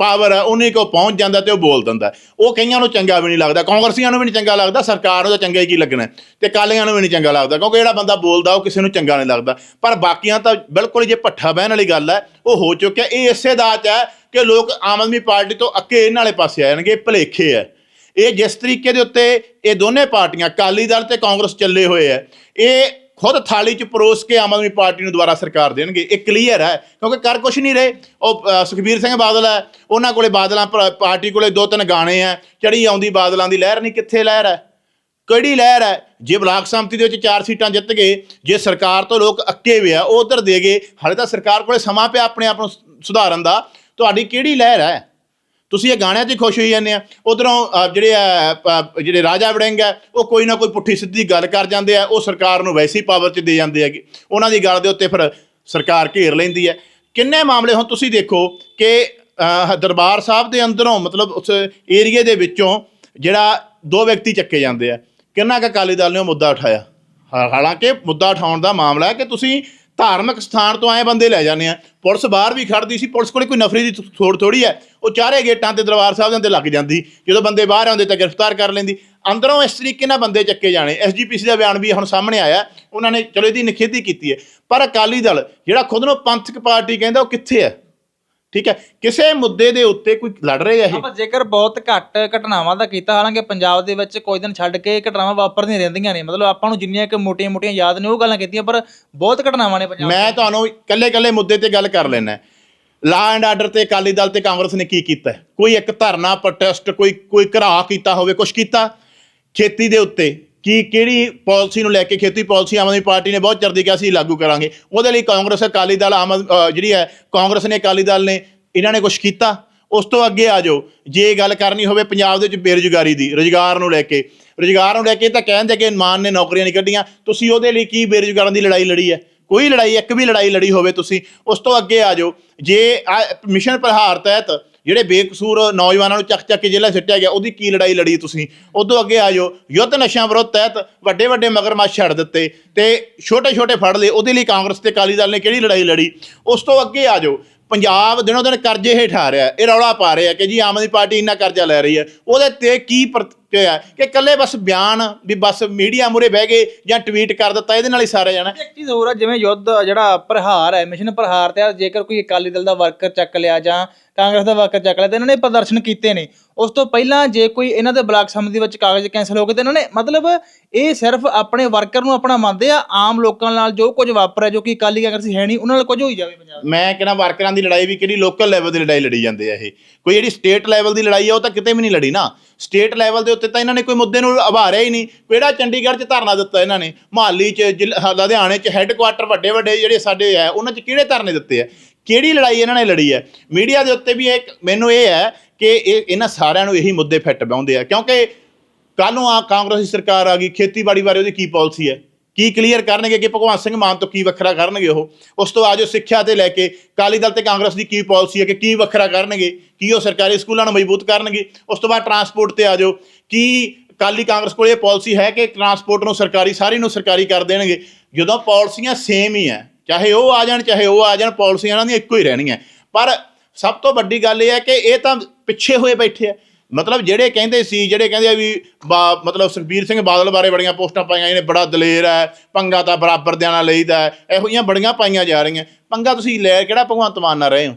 ਪਾਵਰ ਹੈ ਉਨੀ ਕੋ ਪਹੁੰਚ ਜਾਂਦਾ ਤੇ ਉਹ ਬੋਲ ਦਿੰਦਾ ਉਹ ਕਈਆਂ ਨੂੰ ਚੰਗਾ ਵੀ ਨਹੀਂ ਲੱਗਦਾ ਕਾਂਗਰਸੀਆਂ ਨੂੰ ਵੀ ਨਹੀਂ ਚੰਗਾ ਲੱਗਦਾ ਸਰਕਾਰ ਨੂੰ ਤਾਂ ਚੰਗਾ ਹੀ ਕੀ ਲੱਗਣਾ ਹੈ, ਤੇ ਕਾਲੀਆਂ ਨੂੰ ਵੀ ਨਹੀਂ ਚੰਗਾ ਲੱਗਦਾ ਕਿਉਂਕਿ ਜਿਹੜਾ ਬੰਦਾ ਬੋਲਦਾ ਉਹ ਕਿਸੇ ਨੂੰ ਚੰਗਾ ਨਹੀਂ ਲੱਗਦਾ। ਪਰ ਬਾਕੀਆਂ ਤਾਂ ਬਿਲਕੁਲ ਹੀ ਜੇ ਪੱਠਾ ਬਹਿਣ ਵਾਲੀ ਗੱਲ ਹੈ ਉਹ ਹੋ ਚੁੱਕਿਆ। ਇਹ ਇਸੇ ਦਾਚ ਹੈ ਕਿ ਲੋਕ ਆਮ ਆਦਮੀ ਪਾਰਟੀ ਤੋਂ ਅੱਕੇ ਇਹਨਾਂ ਵਾਲੇ ਪਾਸੇ ਆ ਜਾਣਗੇ ਇਹ ਭਲੇਖੇ ਹੈ। ਇਹ ਜਿਸ ਤਰੀਕੇ ਦੇ ਉੱਤੇ ਇਹ ਦੋਨੇ ਪਾਰਟੀਆਂ ਅਕਾਲੀ ਦਲ ਤੇ ਕਾਂਗਰਸ ਚੱਲੇ ਹੋਏ ਹੈ ਇਹ ਖੁਦ ਥਾਲੀ 'ਚ ਪਰੋਸ ਕੇ ਆਮ ਆਦਮੀ ਪਾਰਟੀ ਨੂੰ ਦੁਬਾਰਾ ਸਰਕਾਰ ਦੇਣਗੇ, ਇਹ ਕਲੀਅਰ ਹੈ, ਕਿਉਂਕਿ ਕਰ ਕੁਛ ਨਹੀਂ ਰਹੇ। ਉਹ ਸੁਖਬੀਰ ਸਿੰਘ ਬਾਦਲ ਹੈ, ਉਹਨਾਂ ਕੋਲੇ ਬਾਦਲਾਂ ਪਾਰਟੀ ਕੋਲੇ ਦੋ ਤਿੰਨ ਗਾਣੇ ਆ ਚੜੀ ਆਉਂਦੀ ਬਾਦਲਾਂ ਦੀ ਲਹਿਰ ਨਹੀਂ ਕਿੱਥੇ ਲਹਿਰ ਹੈ। ਕਿਹੜੀ ਲਹਿਰ ਹੈ? ਜੇ ਬਲਾਕ ਸੰਮਤੀ ਦੇ ਵਿੱਚ ਚਾਰ ਸੀਟਾਂ ਜਿੱਤ ਗਏ, ਜੇ ਸਰਕਾਰ ਤੋਂ ਲੋਕ ਅੱਕੇ ਹੋਏ ਆ, ਉਹ ਉਧਰ ਦੇ ਗਏ, ਹਾਲੇ ਤਾਂ ਸਰਕਾਰ ਕੋਲੇ ਸਮਾਂ ਪਿਆ ਆਪਣੇ ਆਪ ਨੂੰ ਸੁਧਾਰਨ ਦਾ, ਤੁਹਾਡੀ ਕਿਹੜੀ ਲਹਿਰ ਹੈ? ਤੁਸੀਂ ਇਹ ਗਾਣਿਆਂ 'ਚ ਹੀ ਖੁਸ਼ ਹੋਈ ਜਾਂਦੇ ਆ। ਉਧਰੋਂ ਜਿਹੜੇ ਆ ਜਿਹੜੇ ਰਾਜਾ ਵੜਿੰਗ ਆ ਉਹ ਕੋਈ ਨਾ ਕੋਈ ਪੁੱਠੀ ਸਿੱਧੀ ਗੱਲ ਕਰ ਜਾਂਦੇ ਆ। ਉਹ ਸਰਕਾਰ ਨੂੰ ਵੈਸੀ ਪਾਵਰ 'ਚ ਦੇ ਜਾਂਦੇ ਹੈਗੇ। ਉਹਨਾਂ ਦੀ ਗੱਲ ਦੇ ਉੱਤੇ ਫਿਰ ਸਰਕਾਰ ਘੇਰ ਲੈਂਦੀ ਹੈ। ਕਿੰਨੇ ਮਾਮਲੇ ਹੁਣ ਤੁਸੀਂ ਦੇਖੋ ਕਿ ਦਰਬਾਰ ਸਾਹਿਬ ਦੇ ਅੰਦਰੋਂ, ਮਤਲਬ ਉਸ ਏਰੀਏ ਦੇ ਵਿੱਚੋਂ ਜਿਹੜਾ ਦੋ ਵਿਅਕਤੀ ਚੱਕੇ ਜਾਂਦੇ ਆ। ਕਿੰਨਾ ਕੁ ਅਕਾਲੀ ਦਲ ਨੇ ਉਹ ਮੁੱਦਾ ਉਠਾਇਆ? ਹਾਂ- ਹਾਲਾਂਕਿ ਮੁੱਦਾ ਉਠਾਉਣ ਦਾ ਮਾਮਲਾ ਹੈ ਕਿ ਤੁਸੀਂ ਧਾਰਮਿਕ ਸਥਾਨ ਤੋਂ ਆਏ ਬੰਦੇ ਲੈ ਜਾਂਦੇ ਆ। ਪੁਲਿਸ ਬਾਹਰ ਵੀ ਖੜਦੀ ਸੀ, ਪੁਲਿਸ ਕੋਲੇ ਕੋਈ ਨਫਰੀ ਦੀ ਥੋੜ ਥੋੜੀ ਹੈ ਉਹ ਚਾਰੇ ਗੇਟਾਂ ਤੇ ਦਰਬਾਰ ਸਾਹਿਬ ਦੇ ਅੰਦਰ ਲੱਗ ਜਾਂਦੀ। ਜਦੋਂ ਬੰਦੇ ਬਾਹਰ ਆਉਂਦੇ ਤਾਂ ਗ੍ਰਿਫਤਾਰ ਕਰ ਲੈਂਦੀ। ਅੰਦਰੋਂ ਇਸ ਤਰੀਕੇ ਨਾਲ ਬੰਦੇ ਚੱਕੇ ਜਾਣੇ। ਐਸਜੀਪੀਸੀ ਦਾ ਬਿਆਨ ਵੀ ਹੁਣ ਸਾਹਮਣੇ ਆਇਆ। ਉਹਨਾਂ ਨੇ, ਚਲੋ ਇਹਦੀ ਨਿਖੇਧੀ ਕੀਤੀ ਹੈ ਪਰ ਅਕਾਲੀ ਦਲ, ਜਿਹੜਾ ਖੁਦ ਨੂੰ ਪੰਥਕ ਪਾਰਟੀ ਕਹਿੰਦਾ, ਉਹ ਕਿੱਥੇ ਹੈ ਠੀਕ ਹੈ? ਕਿਸੇ ਮੁੱਦੇ ਦੇ ਉੱਤੇ ਕੋਈ ਲੜ ਰਹੇ ਆ ਇਹ? ਆਪਾਂ ਜ਼ਿਕਰ ਬਹੁਤ ਘੱਟ ਘਟਨਾਵਾਂ ਦਾ ਕੀਤਾ ਹਾਲਾਂਕਿ ਪੰਜਾਬ ਦੇ ਵਿੱਚ ਕੋਈ ਦਿਨ ਛੱਡ ਕੇ ਘਟਨਾਵਾਂ ਵਾਪਰਦੀਆਂ ਰਹਿੰਦੀਆਂ ਨੇ। ਮਤਲਬ ਆਪਾਂ ਨੂੰ ਜਿੰਨੀਆਂ ਕਿ ਮੋਟੀਆਂ-ਮੋਟੀਆਂ ਯਾਦ ਨੇ ਉਹ ਗੱਲਾਂ ਕੀਤੀਆਂ ਪਰ ਬਹੁਤ ਘਟਨਾਵਾਂ ਨੇ ਪੰਜਾਬ ਮੈਂ ਤੁਹਾਨੂੰ ਕੱਲੇ-ਕੱਲੇ ਮੁੱਦੇ ਤੇ ਗੱਲ ਕਰ ਲੈਣਾ ਲਾ ਐਂਡ ਆਰਡਰ ਤੇ ਅਕਾਲੀ ਦਲ ਤੇ ਕਾਂਗਰਸ ਨੇ ਕੀ ਕੀਤਾ? ਕੋਈ ਇੱਕ ਧਰਨਾ ਪ੍ਰੋਟੈਸਟ ਕੋਈ ਕੋਈ ਘਰਾ ਕੀਤਾ ਹੋਵੇ ਕੁਝ ਕੀਤਾ? ਖੇਤੀ ਦੇ ਉੱਤੇ ਕਿ ਕਿਹੜੀ ਪਾਲਿਸੀ ਨੂੰ ਲੈ ਕੇ ਖੇਤੀ ਪਾਲਿਸੀ ਆਮ ਆਦਮੀ ਪਾਰਟੀ ਨੇ ਬਹੁਤ ਚਰਦੀ ਕਿਹਾ ਸੀ, ਲਾਗੂ ਕਰਾਂਗੇ। ਉਹਦੇ ਲਈ ਕਾਂਗਰਸ, ਅਕਾਲੀ ਦਲ, ਆਮ ਜਿਹੜੀ ਹੈ, ਕਾਂਗਰਸ ਨੇ, ਅਕਾਲੀ ਦਲ ਨੇ, ਇਹਨਾਂ ਨੇ ਕੁਝ ਕੀਤਾ। ਉਸ ਤੋਂ ਅੱਗੇ ਆ ਜਾਓ। ਜੇ ਗੱਲ ਕਰਨੀ ਹੋਵੇ ਪੰਜਾਬ ਦੇ ਵਿੱਚ ਬੇਰੁਜ਼ਗਾਰੀ ਦੀ, ਰੁਜ਼ਗਾਰ ਨੂੰ ਲੈ ਕੇ। ਰੁਜ਼ਗਾਰ ਨੂੰ ਲੈ ਕੇ ਤਾਂ ਕਹਿੰਦੇ ਕਿ ਮਾਨ ਨੇ ਨੌਕਰੀਆਂ ਨਹੀਂ ਕੱਢੀਆਂ। ਤੁਸੀਂ ਉਹਦੇ ਲਈ ਕੀ ਬੇਰੁਜ਼ਗਾਰਾਂ ਦੀ ਲੜਾਈ ਲੜੀ ਹੈ? ਕੋਈ ਲੜਾਈ, ਇੱਕ ਵੀ ਲੜਾਈ ਲੜੀ ਹੋਵੇ ਤੁਸੀਂ, ਉਸ ਤੋਂ ਅੱਗੇ ਆ ਜਾਓ। ਜੇ ਆਹ ਮਿਸ਼ਨ ਪ੍ਰਹਾਰ ਤਹਿਤ ਜਿਹੜੇ ਬੇਕਸੂਰ ਨੌਜਵਾਨਾਂ ਨੂੰ ਚੱਕ ਚੱਕ ਕੇ ਜੇਲ੍ਹਾਂ ਸਿੱਟਿਆ ਗਿਆ, ਉਹਦੀ ਕੀ ਲੜਾਈ ਲੜੀ ਤੁਸੀਂ? ਉਦੋਂ ਅੱਗੇ ਆ ਜਾਓ। ਯੁੱਧ ਨਸ਼ਿਆਂ ਵਿਰੁੱਧ ਤਹਿਤ ਵੱਡੇ ਵੱਡੇ ਮਗਰਮੱਛ ਛੱਡ ਦਿੱਤੇ ਤੇ ਛੋਟੇ ਛੋਟੇ ਫੜ ਲਏ। ਉਹਦੇ ਲਈ ਕਾਂਗਰਸ ਤੇ ਅਕਾਲੀ ਦਲ ਨੇ ਕਿਹੜੀ ਲੜਾਈ ਲੜੀ? ਉਸ ਤੋਂ ਅੱਗੇ ਆ ਜਾਓ। ਪੰਜਾਬ ਦਿਨੋਂ ਦਿਨ ਕਰਜ਼ੇ ਹੇਠ ਆ ਰਿਹਾ। ਇਹ ਰੌਲਾ ਪਾ ਰਿਹਾ ਕਿ ਜੀ ਆਮ ਆਦਮੀ ਪਾਰਟੀ ਇੰਨਾ ਕਰਜ਼ਾ ਲੈ ਰਹੀ ਹੈ। ਉਹਦੇ ਤੇ ਕੀ ਪ੍ਰਤੀਕਿਰਿਆ ਹੈ ਕਿ ਇਕੱਲੇ ਬਸ ਬਿਆਨ ਵੀ ਬਸ ਮੀਡੀਆ ਮੂਰੇ ਬਹਿ ਗਏ ਜਾਂ ਟਵੀਟ ਕਰ ਦਿੱਤਾ ਇਹਦੇ ਨਾਲ ਹੀ ਸਾਰਾ ਜਾਣਾ। ਇੱਕ ਚੀਜ਼ ਹੋਰ ਆ ਜਿਵੇਂ ਯੁੱਧ ਜਿਹੜਾ ਪ੍ਰਹਾਰ ਹੈ ਮਿਸ਼ਨ ਪ੍ਰਹਾਰ ਤੇ ਜੇਕਰ ਕੋਈ ਅਕਾਲੀ ਦਲ ਦਾ ਵਰਕਰ ਚੱਕ ਲਿਆ ਜਾਂ ਕਾਂਗਰਸ ਦਾ ਵਰਕਰ ਚੱਕ ਲਿਆ ਤੇ ਇਹਨਾਂ ਨੇ ਪ੍ਰਦਰਸ਼ਨ ਕੀਤੇ ਨੇ। ਉਸ ਤੋਂ ਪਹਿਲਾਂ ਜੇ ਕੋਈ ਇਹਨਾਂ ਦੇ ਬਲਾਕ ਸਮਿਤੀ ਵਿੱਚ ਕਾਗਜ਼ ਕੈਂਸਲ ਹੋ ਗਏ ਤੇ ਇਹਨਾਂ ਨੇ ਮਤਲਬ ਇਹ ਸਿਰਫ ਆਪਣੇ ਵਰਕਰ ਨੂੰ ਆਪਣਾ ਮੰਨਦੇ ਆ ਆਮ ਲੋਕਾਂ ਨਾਲ ਜੋ ਕੁਝ ਵਾਪਰਿਆ ਜੋ ਕਿ ਅਕਾਲੀ ਕਾਂਗਰਸੀ ਹੈ ਨਹੀਂ ਉਹਨਾਂ ਨਾਲ ਕੁਝ ਹੋਈ ਜਾਵੇ ਪੰਜਾਬ ਮੈਂ ਕਹਿੰਦਾ ਵਰਕਰਾਂ ਦੀ ਲੜਾਈ ਵੀ ਕਿਹੜੀ ਲੋਕਲ ਲੈਵਲ ਦੀ ਲੜਾਈ ਲੜੀ ਜਾਂਦੇ ਆ ਇਹ। ਕੋਈ ਜਿਹੜੀ ਸਟੇਟ ਲੈਵਲ ਦੀ ਲੜਾਈ ਆ ਉਹ ਤਾਂ ਕਿਤੇ ਵੀ ਨਹੀਂ ਲੜੀ ਨਾ। ਸਟੇਟ ਲੈਵਲ ਦੇ ਉੱਤੇ ਉੱਤੇ ਤਾਂ ਇਹਨਾਂ ਨੇ ਕੋਈ ਮੁੱਦੇ ਨੂੰ ਉਭਾਰਿਆ ਹੀ ਨਹੀਂ। ਕਿਹੜਾ ਚੰਡੀਗੜ੍ਹ 'ਚ ਧਰਨਾ ਦਿੱਤਾ ਇਹਨਾਂ ਨੇ? ਮਹਾਲੀ 'ਚ ਜ਼ਿਲ੍ਹਾ- ਲੁਧਿਆਣੇ 'ਚ ਹੈੱਡਕੁਆਟਰ ਵੱਡੇ ਵੱਡੇ ਜਿਹੜੇ ਸਾਡੇ ਹੈ ਉਹਨਾਂ 'ਚ ਕਿਹੜੇ ਧਰਨੇ ਦਿੱਤੇ ਆ? ਕਿਹੜੀ ਲੜਾਈ ਇਹਨਾਂ ਨੇ ਲੜੀ ਹੈ ਮੀਡੀਆ ਦੇ ਉੱਤੇ ਵੀ ਇਹ, ਮੈਨੂੰ ਇਹ ਹੈ ਕਿ ਇਹ, ਇਹਨਾਂ ਸਾਰਿਆਂ ਨੂੰ ਇਹੀ ਮੁੱਦੇ ਫਿੱਟ ਪਾਉਂਦੇ ਆ। ਕਿਉਂਕਿ ਕੱਲ ਨੂੰ ਆ ਕਾਂਗਰਸੀ ਸਰਕਾਰ ਆ ਗਈ, ਖੇਤੀਬਾੜੀ ਬਾਰੇ ਉਹਦੀ ਕੀ ਪਾਲਿਸੀ ਹੈ? ਕੀ ਕਲੀਅਰ ਕਰਨਗੇ ਕਿ ਭਗਵੰਤ ਸਿੰਘ ਮਾਨ ਤੋਂ ਕੀ ਵੱਖਰਾ ਕਰਨਗੇ ਉਹ? ਉਸ ਤੋਂ ਆਜੋ ਸਿੱਖਿਆ ਤੇ ਲੈ ਕੇ ਕਾਲੀ ਦਲ ਤੇ ਕਾਂਗਰਸ ਦੀ ਕੀ ਪਾਲਿਸੀ ਹੈ ਕਿ ਕੀ ਵੱਖਰਾ ਕਰਨਗੇ? ਕੀ ਉਹ ਸਰਕਾਰੀ ਸਕੂਲਾਂ ਨੂੰ ਮਜ਼ਬੂਤ ਕਰਨਗੇ? ਉਸ ਤੋਂ ਬਾਅਦ ਟਰਾਂਸਪੋਰਟ ਤੇ ਆਜੋ ਕੀ ਕਾਲੀ ਕਾਂਗਰਸ ਕੋਲ ਇਹ ਪਾਲਿਸੀ ਹੈ ਕਿ ਟਰਾਂਸਪੋਰਟ ਨੂੰ ਸਰਕਾਰੀ, ਸਾਰੀ ਨੂੰ ਸਰਕਾਰੀ ਕਰ ਦੇਣਗੇ? ਜਦੋਂ ਪਾਲਿਸੀਆਂ ਸੇਮ ਹੀ ਹੈ, ਚਾਹੇ ਉਹ ਆ ਜਾਣ, ਚਾਹੇ ਉਹ ਆ ਜਾਣ, ਪਾਲਿਸੀਆਂ ਇਹਨਾਂ ਦੀਆਂ ਇੱਕੋ ਹੀ ਰਹਿਣੀਆਂ ਪਰ ਸਭ ਤੋਂ ਵੱਡੀ ਗੱਲ ਇਹ ਹੈ ਕਿ ਇਹ ਤਾਂ ਪਿੱਛੇ ਹੋਏ ਬੈਠੇ ਆ। ਮਤਲਬ ਜਿਹੜੇ ਕਹਿੰਦੇ ਸੀ, ਜਿਹੜੇ ਕਹਿੰਦੇ ਆ ਵੀ ਬਾ- ਮਤਲਬ ਸੁਖਬੀਰ ਸਿੰਘ ਬਾਦਲ ਬਾਰੇ ਬੜੀਆਂ ਪੋਸਟਾਂ ਪਾਈਆਂ ਇਹਨੇ ਬੜਾ ਦਲੇਰ ਹੈ, ਪੰਗਾ ਤਾਂ ਬਰਾਬਰ ਦਿਆਂ ਨਾਲ ਲਈਦਾ ਇਹੋ ਜਿਹੀਆਂ ਬੜੀਆਂ ਪਾਈਆਂ ਜਾ ਰਹੀਆਂ। ਪੰਗਾ ਤੁਸੀਂ ਲੈ ਕਿਹੜਾ ਭਗਵੰਤ ਮਾਨ ਨਾਲ ਰਹੇ ਹੋ?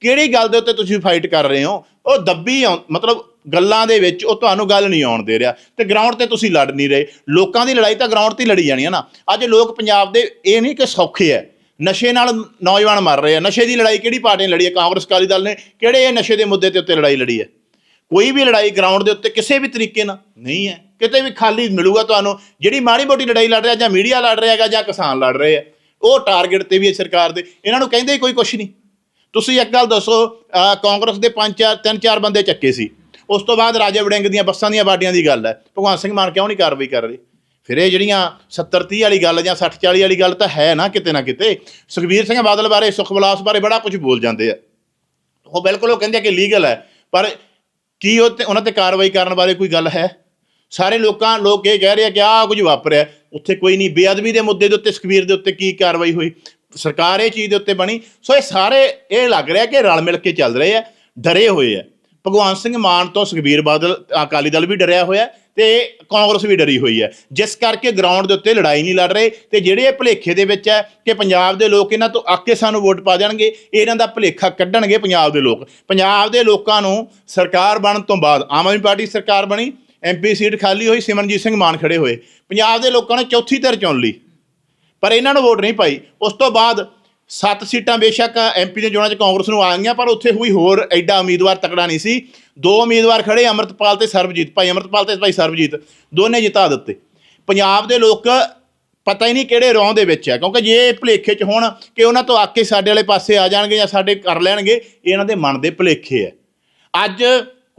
ਕਿਹੜੀ ਗੱਲ ਦੇ ਉੱਤੇ ਤੁਸੀਂ ਫਾਈਟ ਕਰ ਰਹੇ ਹੋ? ਉਹ ਦੱਬੀ ਆਉਂ- ਮਤਲਬ ਗੱਲਾਂ ਦੇ ਵਿੱਚ ਉਹ ਤੁਹਾਨੂੰ ਗੱਲ ਨਹੀਂ ਆਉਣ ਦੇ ਰਿਹਾ ਤੇ ਗਰਾਊਂਡ ਤੇ ਤੁਸੀਂ ਲੜ ਨਹੀਂ ਰਹੇ। ਲੋਕਾਂ ਦੀ ਲੜਾਈ ਤਾਂ ਗਰਾਊਂਡ ਤੇ ਲੜੀ ਜਾਣੀ ਹੈ ਨਾ। ਅੱਜ ਲੋਕ ਪੰਜਾਬ ਦੇ, ਇਹ ਨਹੀਂ ਕਿ ਸੌਖੇ ਹੈ ਨਸ਼ੇ ਨਾਲ ਨੌਜਵਾਨ ਮਰ ਰਹੇ ਆ। ਨਸ਼ੇ ਦੀ ਲੜਾਈ ਕਿਹੜੀ ਪਾਰਟੀ ਨੇ ਲੜੀ ਹੈ ਕਾਂਗਰਸ ਅਕਾਲੀ ਦਲ ਨੇ। ਕਿਹੜੇ ਇਹ ਨਸ਼ੇ ਦੇ ਮੁੱਦੇ ਤੇ ਉੱਤੇ ਲੜਾਈ ਲੜੀ ਹੈ ਕੋਈ ਵੀ ਲੜਾਈ ਗਰਾਊਂਡ ਦੇ ਉੱਤੇ ਕਿਸੇ ਵੀ ਤਰੀਕੇ ਨਾਲ ਨਹੀਂ ਹੈ ਕਿਤੇ ਵੀ ਖਾਲੀ ਮਿਲੂਗਾ ਤੁਹਾਨੂੰ। ਜਿਹੜੀ ਮਾੜੀ ਮੋਟੀ ਲੜਾਈ ਲੜ ਰਿਹਾ ਜਾਂ ਮੀਡੀਆ ਲੜ ਰਿਹਾ ਹੈਗਾ ਜਾਂ ਕਿਸਾਨ ਲੜ ਰਹੇ ਆ। ਉਹ ਟਾਰਗੇਟ ਤੇ ਵੀ ਹੈ ਸਰਕਾਰ ਦੇ। ਇਹਨਾਂ ਨੂੰ ਕਹਿੰਦੇ ਹੀ ਕੋਈ ਕੁਛ ਨਹੀਂ। ਤੁਸੀਂ ਇੱਕ ਗੱਲ ਦੱਸੋ, ਅਹ, ਕਾਂਗਰਸ ਦੇ ਪੰਜ ਚਾਰ, ਤਿੰਨ ਚਾਰ ਬੰਦੇ ਚੱਕੇ ਸੀ। ਉਸ ਤੋਂ ਬਾਅਦ ਰਾਜਾ ਵੜਿੰਗ ਦੀਆਂ ਬੱਸਾਂ ਦੀਆਂ ਬਾਡੀਆਂ ਦੀ ਗੱਲ ਹੈ। ਭਗਵੰਤ ਸਿੰਘ ਮਾਨ ਕਿਉਂ ਨਹੀਂ ਕਾਰਵਾਈ ਕਰ ਰਹੇ? ਫਿਰ ਇਹ ਜਿਹੜੀਆਂ 70 30 ਵਾਲੀ ਗੱਲ ਜਾਂ 60 40 ਵਾਲੀ ਗੱਲ ਤਾਂ ਹੈ ਨਾ ਕਿਤੇ ਨਾ ਕਿਤੇ, ਸੁਖਬੀਰ ਸਿੰਘ ਬਾਦਲ ਬਾਰੇ ਸੁਖਬਲਾਸ ਬਾਰੇ ਬੜਾ ਕੁਝ ਬੋਲ ਜਾਂਦੇ ਆ। ਉਹ ਬਿਲਕੁਲ ਉਹ ਕਹਿੰਦੇ ਆ ਕਿ ਲੀਗਲ ਹੈ, ਪਰ ਕੀ ਉਹ ਤੇ ਉਹਨਾਂ ਤੇ ਕਾਰਵਾਈ ਕਰਨ ਬਾਰੇ ਕੋਈ ਗੱਲ ਹੈ? ਸਾਰੇ ਲੋਕਾਂ, ਲੋਕ ਇਹ ਕਹਿ ਰਹੇ ਆ ਕਿ ਆਹ ਕੁਝ ਵਾਪਰਿਆ। ਉੱਥੇ ਕੋਈ ਨਹੀਂ, ਬੇਅਦਬੀ ਦੇ ਮੁੱਦੇ ਦੇ ਉੱਤੇ, ਸੁਖਬੀਰ ਦੇ ਉੱਤੇ ਕੀ ਕਾਰਵਾਈ ਹੋਈ? ਸਰਕਾਰ ਇਹ ਚੀਜ਼ ਦੇ ਉੱਤੇ ਬਣੀ। ਸੋ ਇਹ ਸਾਰੇ ਇਹ ਲੱਗ ਰਿਹਾ ਕਿ ਰਲ ਮਿਲ ਕੇ ਚੱਲ ਰਹੇ ਆ, ਡਰੇ ਹੋਏ ਆ। ਭਗਵੰਤ ਸਿੰਘ ਮਾਨ ਤੋਂ ਸੁਖਬੀਰ ਬਾਦਲ, ਅਕਾਲੀ ਦਲ ਵੀ ਡਰਿਆ ਹੋਇਆ ਤੇ ਕਾਂਗਰਸ ਵੀ ਡਰੀ ਹੋਈ ਹੈ। ਜਿਸ ਕਰਕੇ ਗਰਾਊਂਡ ਦੇ ਉੱਤੇ ਲੜਾਈ ਨਹੀਂ ਲੜ ਰਹੇ ਤੇ ਜਿਹੜੇ ਇਹ ਭਲੇਖੇ ਦੇ ਵਿੱਚ ਹੈ ਕਿ ਪੰਜਾਬ ਦੇ ਲੋਕ ਇਹਨਾਂ ਤੋਂ ਆਕੇ ਸਾਨੂੰ ਵੋਟ ਪਾ ਦੇਣਗੇ, ਇਹਨਾਂ ਦਾ ਭਲੇਖਾ ਕੱਢਣਗੇ ਪੰਜਾਬ ਦੇ ਲੋਕ। ਪੰਜਾਬ ਦੇ ਲੋਕਾਂ ਨੂੰ ਸਰਕਾਰ ਬਣਨ ਤੋਂ ਬਾਅਦ ਆਮ ਆਦਮੀ ਪਾਰਟੀ ਸਰਕਾਰ ਬਣੀ ਐਮਪੀ ਸੀਟ ਖਾਲੀ ਹੋਈ, ਸਿਮਰਨਜੀਤ ਸਿੰਘ ਮਾਨ ਖੜੇ ਹੋਏ। ਪੰਜਾਬ ਦੇ ਲੋਕਾਂ ਨੇ ਚੌਥੀ ਧਿਰ ਚੁਣ ਲਈ। ਪਰ ਇਹਨਾਂ ਨੂੰ ਵੋਟ ਨਹੀਂ ਪਾਈ। ਉਸ ਤੋਂ ਬਾਅਦ ਸੱਤ ਸੀਟਾਂ ਬੇਸ਼ੱਕ ਐਮਪੀ ਦੀਆਂ ਚੋਣਾਂ 'ਚ ਕਾਂਗਰਸ ਨੂੰ ਆ ਗਈਆਂ, ਪਰ ਉੱਥੇ ਕੋਈ ਹੋਰ ਐਡਾ ਉਮੀਦਵਾਰ ਤਕੜਾ ਨਹੀਂ ਸੀ। ਦੋ ਉਮੀਦਵਾਰ ਖੜੇ ਅਮਰਤਪਾਲ ਤੇ ਸਰਬਜੀਤ। ਭਾਈ ਅਮਰਤਪਾਲ ਤੇ ਭਾਈ ਸਰਬਜੀਤ, ਦੋਨੇ ਜਿਤਾ ਦਿੱਤੇ। ਪੰਜਾਬ ਦੇ ਲੋਕ ਪਤਾ ਹੀ ਨਹੀਂ ਕਿਹੜੇ ਰੌਂ ਦੇ ਵਿੱਚ ਹੈ ਕਿਉਂਕਿ ਜੇ ਇਹ ਭੁਲੇਖੇ 'ਚ ਹੋਣ ਕਿ ਉਹਨਾਂ ਤੋਂ ਆ ਕੇ ਸਾਡੇ ਵਾਲੇ ਪਾਸੇ ਆ ਜਾਣਗੇ ਜਾਂ ਸਾਡੇ ਕਰ ਲੈਣਗੇ ਇਹਨਾਂ ਦੇ ਮਨ ਦੇ ਭੁਲੇਖੇ ਹੈ ਅੱਜ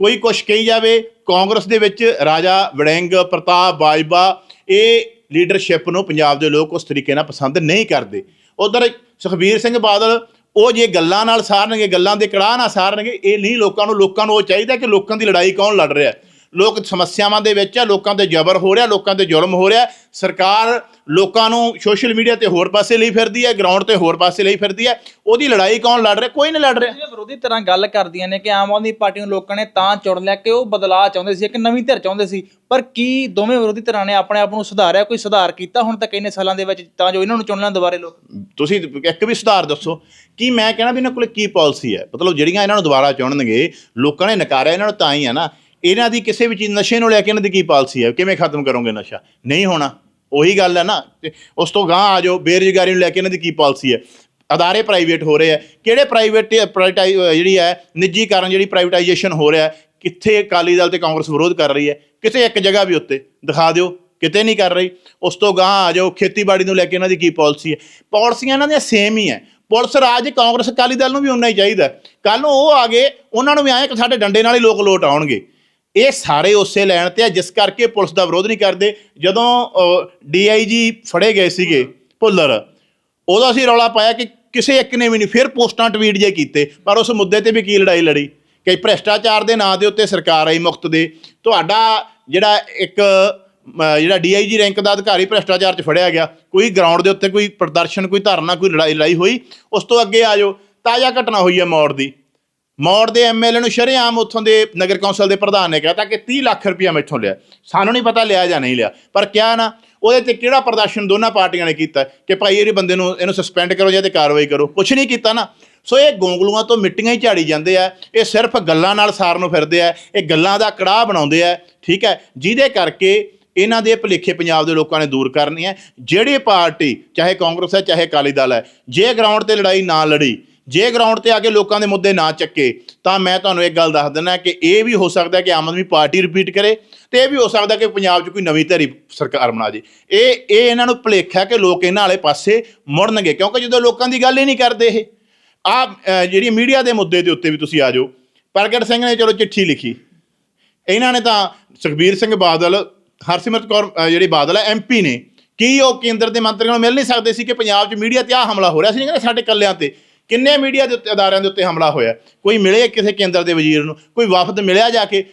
ਕੋਈ ਕੁਛ ਕਹੀ ਜਾਵੇ, ਕਾਂਗਰਸ ਦੇ ਵਿੱਚ ਰਾਜਾ ਵੜਿੰਗ, ਪ੍ਰਤਾਪ ਬਾਜਵਾ, ਇਹ ਲੀਡਰਸ਼ਿਪ ਨੂੰ ਪੰਜਾਬ ਦੇ ਲੋਕ ਉਸ ਤਰੀਕੇ ਨਾਲ ਪਸੰਦ ਨਹੀਂ ਕਰਦੇ। ਉਧਰ ਸੁਖਬੀਰ ਸਿੰਘ ਬਾਦਲ, ਉਹ ਜੇ ਗੱਲਾਂ ਨਾਲ ਸਾਰਨਗੇ, ਗੱਲਾਂ ਦੇ ਕੜਾਹ ਨਾਲ ਸਾਰਨਗੇ, ਇਹ ਨਹੀਂ ਲੋਕਾਂ ਨੂੰ ਲੋਕਾਂ ਨੂੰ ਉਹ ਚਾਹੀਦਾ ਕਿ ਲੋਕਾਂ ਦੀ ਲੜਾਈ ਕੌਣ ਲੜ ਰਿਹਾ। ਲੋਕ ਸਮੱਸਿਆਵਾਂ ਦੇ ਵਿੱਚ ਆ ਲੋਕਾਂ ਤੇ ਜ਼ਬਰ ਹੋ ਰਿਹਾ ਲੋਕਾਂ ਤੇ ਜ਼ੁਲਮ ਹੋ ਰਿਹਾ। ਸਰਕਾਰ ਲੋਕਾਂ ਨੂੰ ਸੋਸ਼ਲ ਮੀਡੀਆ ਤੇ ਹੋਰ ਪਾਸੇ ਲਈ ਫਿਰਦੀ ਹੈ ਗਰਾਊਂਡ ਤੇ ਹੋਰ ਪਾਸੇ ਲਈ ਫਿਰਦੀ ਹੈ। ਉਹਦੀ ਲੜਾਈ ਕੌਣ ਲੜ ਰਿਹਾ? ਕੋਈ ਨਹੀਂ ਲੜ ਰਿਹਾ। ਵਿਰੋਧੀ ਤਰ੍ਹਾਂ ਗੱਲ ਕਰਦੀਆਂ ਨੇ ਕਿ ਆਮ ਆਦਮੀ ਪਾਰਟੀ ਨੂੰ ਲੋਕਾਂ ਨੇ ਤਾਂ ਚੁਣ ਲਿਆ ਕਿ ਉਹ ਬਦਲਾਅ ਚਾਹੁੰਦੇ ਸੀ ਇੱਕ ਨਵੀਂ ਧਿਰ ਚਾਹੁੰਦੇ ਸੀ। ਪਰ ਕੀ ਦੋਵੇਂ ਵਿਰੋਧੀ ਧਿਰਾਂ ਨੇ ਆਪਣੇ ਆਪ ਨੂੰ ਸੁਧਾਰਿਆ ਕੋਈ ਸੁਧਾਰ ਕੀਤਾ ਹੁਣ ਤੱਕ ਇੰਨੇ ਸਾਲਾਂ ਦੇ ਵਿੱਚ ਤਾਂ ਜੋ ਇਹਨਾਂ ਨੂੰ ਚੁਣ ਲੈਣ ਦੁਬਾਰੇ ਲੋਕ? ਤੁਸੀਂ ਇੱਕ ਵੀ ਸੁਧਾਰ ਦੱਸੋ। ਕੀ ਮੈਂ ਕਹਿਣਾ ਵੀ ਇਹਨਾਂ ਕੋਲ ਕੀ ਪਾਲਿਸੀ ਹੈ? ਮਤਲਬ ਜਿਹੜੀਆਂ ਇਹਨਾਂ ਨੂੰ ਦੁਬਾਰਾ ਚੁਣਨਗੇ ਲੋਕਾਂ ਨੇ ਨਕਾਰਿਆ ਇਹਨਾਂ ਨੂੰ ਤਾਂ ਹੀ ਹੈ ਨਾ। ਇਹਨਾਂ ਦੀ ਕਿਸੇ ਵੀ ਚੀਜ਼, ਨਸ਼ੇ ਨੂੰ ਲੈ ਕੇ ਇਹਨਾਂ ਦੀ ਕੀ ਪਾਲਿਸੀ ਹੈ? ਕਿਵੇਂ ਖਤਮ ਕਰੋਗੇ ਨਸ਼ਾ? ਨਹੀਂ ਹੋਣਾ। ਉਹੀ ਗੱਲ ਹੈ ਨਾ। ਤੇ ਉਸ ਤੋਂ ਗਾਂ ਆ ਜਾਓ, ਬੇਰੁਜ਼ਗਾਰੀ ਨੂੰ ਲੈ ਕੇ ਇਹਨਾਂ ਦੀ ਕੀ ਪਾਲਿਸੀ ਹੈ? ਅਦਾਰੇ ਪ੍ਰਾਈਵੇਟ ਹੋ ਰਹੇ ਆ ਕਿਹੜੇ ਪ੍ਰਾਈਵੇਟ ਪ੍ਰਾਈਵੇਟਾਈ ਜਿਹੜੀ ਹੈ ਨਿੱਜੀਕਰਨ ਜਿਹੜੀ ਪ੍ਰਾਈਵੇਟਾਈਜੇਸ਼ਨ ਹੋ ਰਿਹਾ ਕਿੱਥੇ ਅਕਾਲੀ ਦਲ ਤੇ ਕਾਂਗਰਸ ਵਿਰੋਧ ਕਰ ਰਹੀ ਹੈ? ਕਿਸੇ ਇੱਕ ਜਗ੍ਹਾ ਵੀ ਉੱਤੇ। ਦਿਖਾ ਦਿਓ, ਕਿਤੇ ਨਹੀਂ ਕਰ ਰਹੀ। ਉਸ ਤੋਂ ਗਾਂ ਆ ਜਾਓ, ਖੇਤੀਬਾੜੀ ਨੂੰ ਲੈ ਕੇ ਇਹਨਾਂ ਦੀ ਕੀ ਪਾਲਿਸੀ ਹੈ? ਪਾਲਿਸੀਆਂ ਇਹਨਾਂ ਦੀਆਂ ਸੇਮ ਹੀ ਹੈ। ਪੁਲਿਸ ਰਾਜ ਕਾਂਗਰਸ ਅਕਾਲੀ ਦਲ ਨੂੰ ਵੀ ਉਨਾ ਹੀ ਚਾਹੀਦਾ ਕੱਲ ਨੂੰ ਉਹ ਆ ਗਏ, ਉਹਨਾਂ ਨੂੰ ਵੀ ਆਏ ਕਿ ਸਾਡੇ ਡੰਡੇ ਨਾਲ ਹੀ ਲੋਕ ਲੋਟ ਆਉਣਗੇ। ਇਹ ਸਾਰੇ ਉਸੇ ਲੈਣ ਤੇ ਆ ਜਿਸ ਕਰਕੇ ਪੁਲਿਸ ਦਾ ਵਿਰੋਧ ਨਹੀਂ ਕਰਦੇ। ਜਦੋਂ ਡੀਆਈਜੀ ਫੜੇ ਗਏ ਸੀਗੇ ਭੁੱਲਰ ਉਦੋਂ ਅਸੀਂ ਰੌਲਾ ਪਾਇਆ ਕਿ ਕਿਸੇ ਇੱਕ ਨੇ ਵੀ ਨਹੀਂ ਫਿਰ ਪੋਸਟਾਂ ਟਵੀਟ ਜੇ ਕੀਤੇ ਪਰ ਉਸ ਮੁੱਦੇ ਤੇ ਵੀ ਕੀ ਲੜਾਈ ਲੜੀ? ਕਿ ਭ੍ਰਿਸ਼ਟਾਚਾਰ ਦੇ ਨਾਂ ਦੇ ਉੱਤੇ ਸਰਕਾਰ ਆਈ ਮੁਕਤ ਦੇ। ਤੁਹਾਡਾ ਜਿਹੜਾ ਇੱਕ ਜਿਹੜਾ ਡੀਆਈਜੀ ਰੈਂਕ ਦਾ ਅਧਿਕਾਰੀ ਭ੍ਰਿਸ਼ਟਾਚਾਰ 'ਚ ਫੜਿਆ ਗਿਆ ਕੋਈ ਗਰਾਊਂਡ ਦੇ ਉੱਤੇ ਕੋਈ ਪ੍ਰਦਰਸ਼ਨ ਕੋਈ ਧਰਨਾ ਕੋਈ ਲੜਾਈ ਲੜਾਈ ਹੋਈ ਉਸ ਤੋਂ ਅੱਗੇ ਆ ਜਾਓ। ਤਾਜ਼ਾ ਘਟਨਾ ਹੋਈ ਹੈ ਮੌੜ ਦੀ। ਮੌੜ ਦੇ ਐਮਐਲਏ ਨੂੰ ਸ਼ਰੇਆਮ ਉੱਥੋਂ ਦੇ ਨਗਰ ਕੌਂਸਲ ਦੇ ਪ੍ਰਧਾਨ ਨੇ ਕਹਿਤਾ ਕਿ 30 ਲੱਖ ਰੁਪਇਆ ਮੈਥੋਂ ਲਿਆ। ਸਾਨੂੰ ਨਹੀਂ ਪਤਾ ਲਿਆ ਜਾਂ ਨਹੀਂ ਲਿਆ। ਪਰ ਕਿਹਾ ਨਾ, ਉਹਦੇ ਤੇ ਕਿਹੜਾ ਪ੍ਰਦਰਸ਼ਨ ਦੋਨਾਂ ਪਾਰਟੀਆਂ ਨੇ ਕੀਤਾ ਕਿ ਭਾਈ ਇਹਦੇ ਬੰਦੇ ਨੂੰ ਇਹਨੂੰ ਸਸਪੈਂਡ ਕਰੋ ਜਾਂ ਤੇ ਕਾਰਵਾਈ ਕਰੋ। ਕੁਛ ਨਹੀਂ ਕੀਤਾ ਨਾ। ਸੋ ਇਹ ਗੋਂਗਲੂਆਂ ਤੋਂ ਮਿੱਟੀਆਂ ਹੀ ਝਾੜੀ ਜਾਂਦੇ ਆ। ਇਹ ਸਿਰਫ ਗੱਲਾਂ ਨਾਲ ਸਾਰ ਨੂੰ ਫਿਰਦੇ ਆ। ਇਹ ਗੱਲਾਂ ਦਾ ਕੜਾਹ ਬਣਾਉਂਦੇ ਆ। ਠੀਕ ਹੈ? ਜਿਹਦੇ ਕਰਕੇ ਇਹਨਾਂ ਦੇ ਭੁਲੇਖੇ ਪੰਜਾਬ ਦੇ ਲੋਕਾਂ ਨੇ ਦੂਰ ਕਰਨੇ ਹੈ ਜਿਹੜੀ ਪਾਰਟੀ, ਚਾਹੇ ਕਾਂਗਰਸ ਹੈ, ਚਾਹੇ ਅਕਾਲੀ ਦਲ ਹੈ, ਜੇ ਗਰਾਊਂਡ ਤੇ ਲੜਾਈ ਨਾ ਲੜੀ ਜੇ ਗਰਾਊਂਡ ਤੇ ਆ ਕੇ ਲੋਕਾਂ ਦੇ ਮੁੱਦੇ ਨਾ ਚੱਕੇ, ਤਾਂ ਮੈਂ ਤੁਹਾਨੂੰ ਇੱਕ ਗੱਲ ਦੱਸ ਦਿੰਦਾ ਕਿ ਇਹ ਵੀ ਹੋ ਸਕਦਾ ਕਿ ਆਮ ਆਦਮੀ ਪਾਰਟੀ ਰਿਪੀਟ ਕਰੇ ਤੇ ਇਹ ਵੀ ਹੋ ਸਕਦਾ ਕਿ ਪੰਜਾਬ 'ਚ ਕੋਈ ਨਵੀਂ ਧਰੀ ਸਰਕਾਰ ਬਣਾ ਜੇ। ਇਹ ਇਹ ਇਹਨਾਂ ਨੂੰ ਭੁਲੇਖਾ ਕਿ ਲੋਕ ਇਹਨਾਂ ਵਾਲੇ ਪਾਸੇ ਮੁੜਨਗੇ, ਕਿਉਂਕਿ ਜਦੋਂ ਲੋਕਾਂ ਦੀ ਗੱਲ ਹੀ ਨਹੀਂ ਕਰਦੇ ਇਹ। ਆ ਜਿਹੜੀ ਮੀਡੀਆ ਦੇ ਮੁੱਦੇ ਦੇ ਉੱਤੇ ਵੀ ਤੁਸੀਂ ਆ ਜਾਓ। ਪ੍ਰਗਟ ਸਿੰਘ ਨੇ ਚਲੋ ਚਿੱਠੀ ਲਿਖੀ। ਇਹਨਾਂ ਨੇ ਤਾਂ ਸੁਖਬੀਰ ਸਿੰਘ ਬਾਦਲ, ਹਰਸਿਮਰਤ ਕੌਰ ਜਿਹੜੀ ਬਾਦਲ ਹੈ ਐਮਪੀ ਨੇ, ਕੀ ਉਹ ਕੇਂਦਰ ਦੇ ਮੰਤਰੀਆਂ ਨੂੰ ਮਿਲ ਨਹੀਂ ਸਕਦੇ ਸੀ ਕਿ ਪੰਜਾਬ 'ਚ ਮੀਡੀਆ ਤੇ ਆ ਹਮਲਾ ਹੋ ਰਿਹਾ ਸੀ ਨਹੀਂ ਸਾਡੇ ਕੱਲਿਆਂ ਤੇ। ਕਿੰਨੇ ਮੀਡੀਆ ਦੇ ਉੱਤੇ ਅਦਾਰਿਆਂ ਦੇ ਉੱਤੇ ਹਮਲਾ ਹੋਇਆ? ਕੋਈ ਮਿਲੇ ਕਿਸੇ ਕੇਂਦਰ ਦੇ ਵਜ਼ੀਰ ਨੂੰ? ਕੋਈ ਵਫਦ ਮਿਲਿਆ ਜਾ ਕੇ?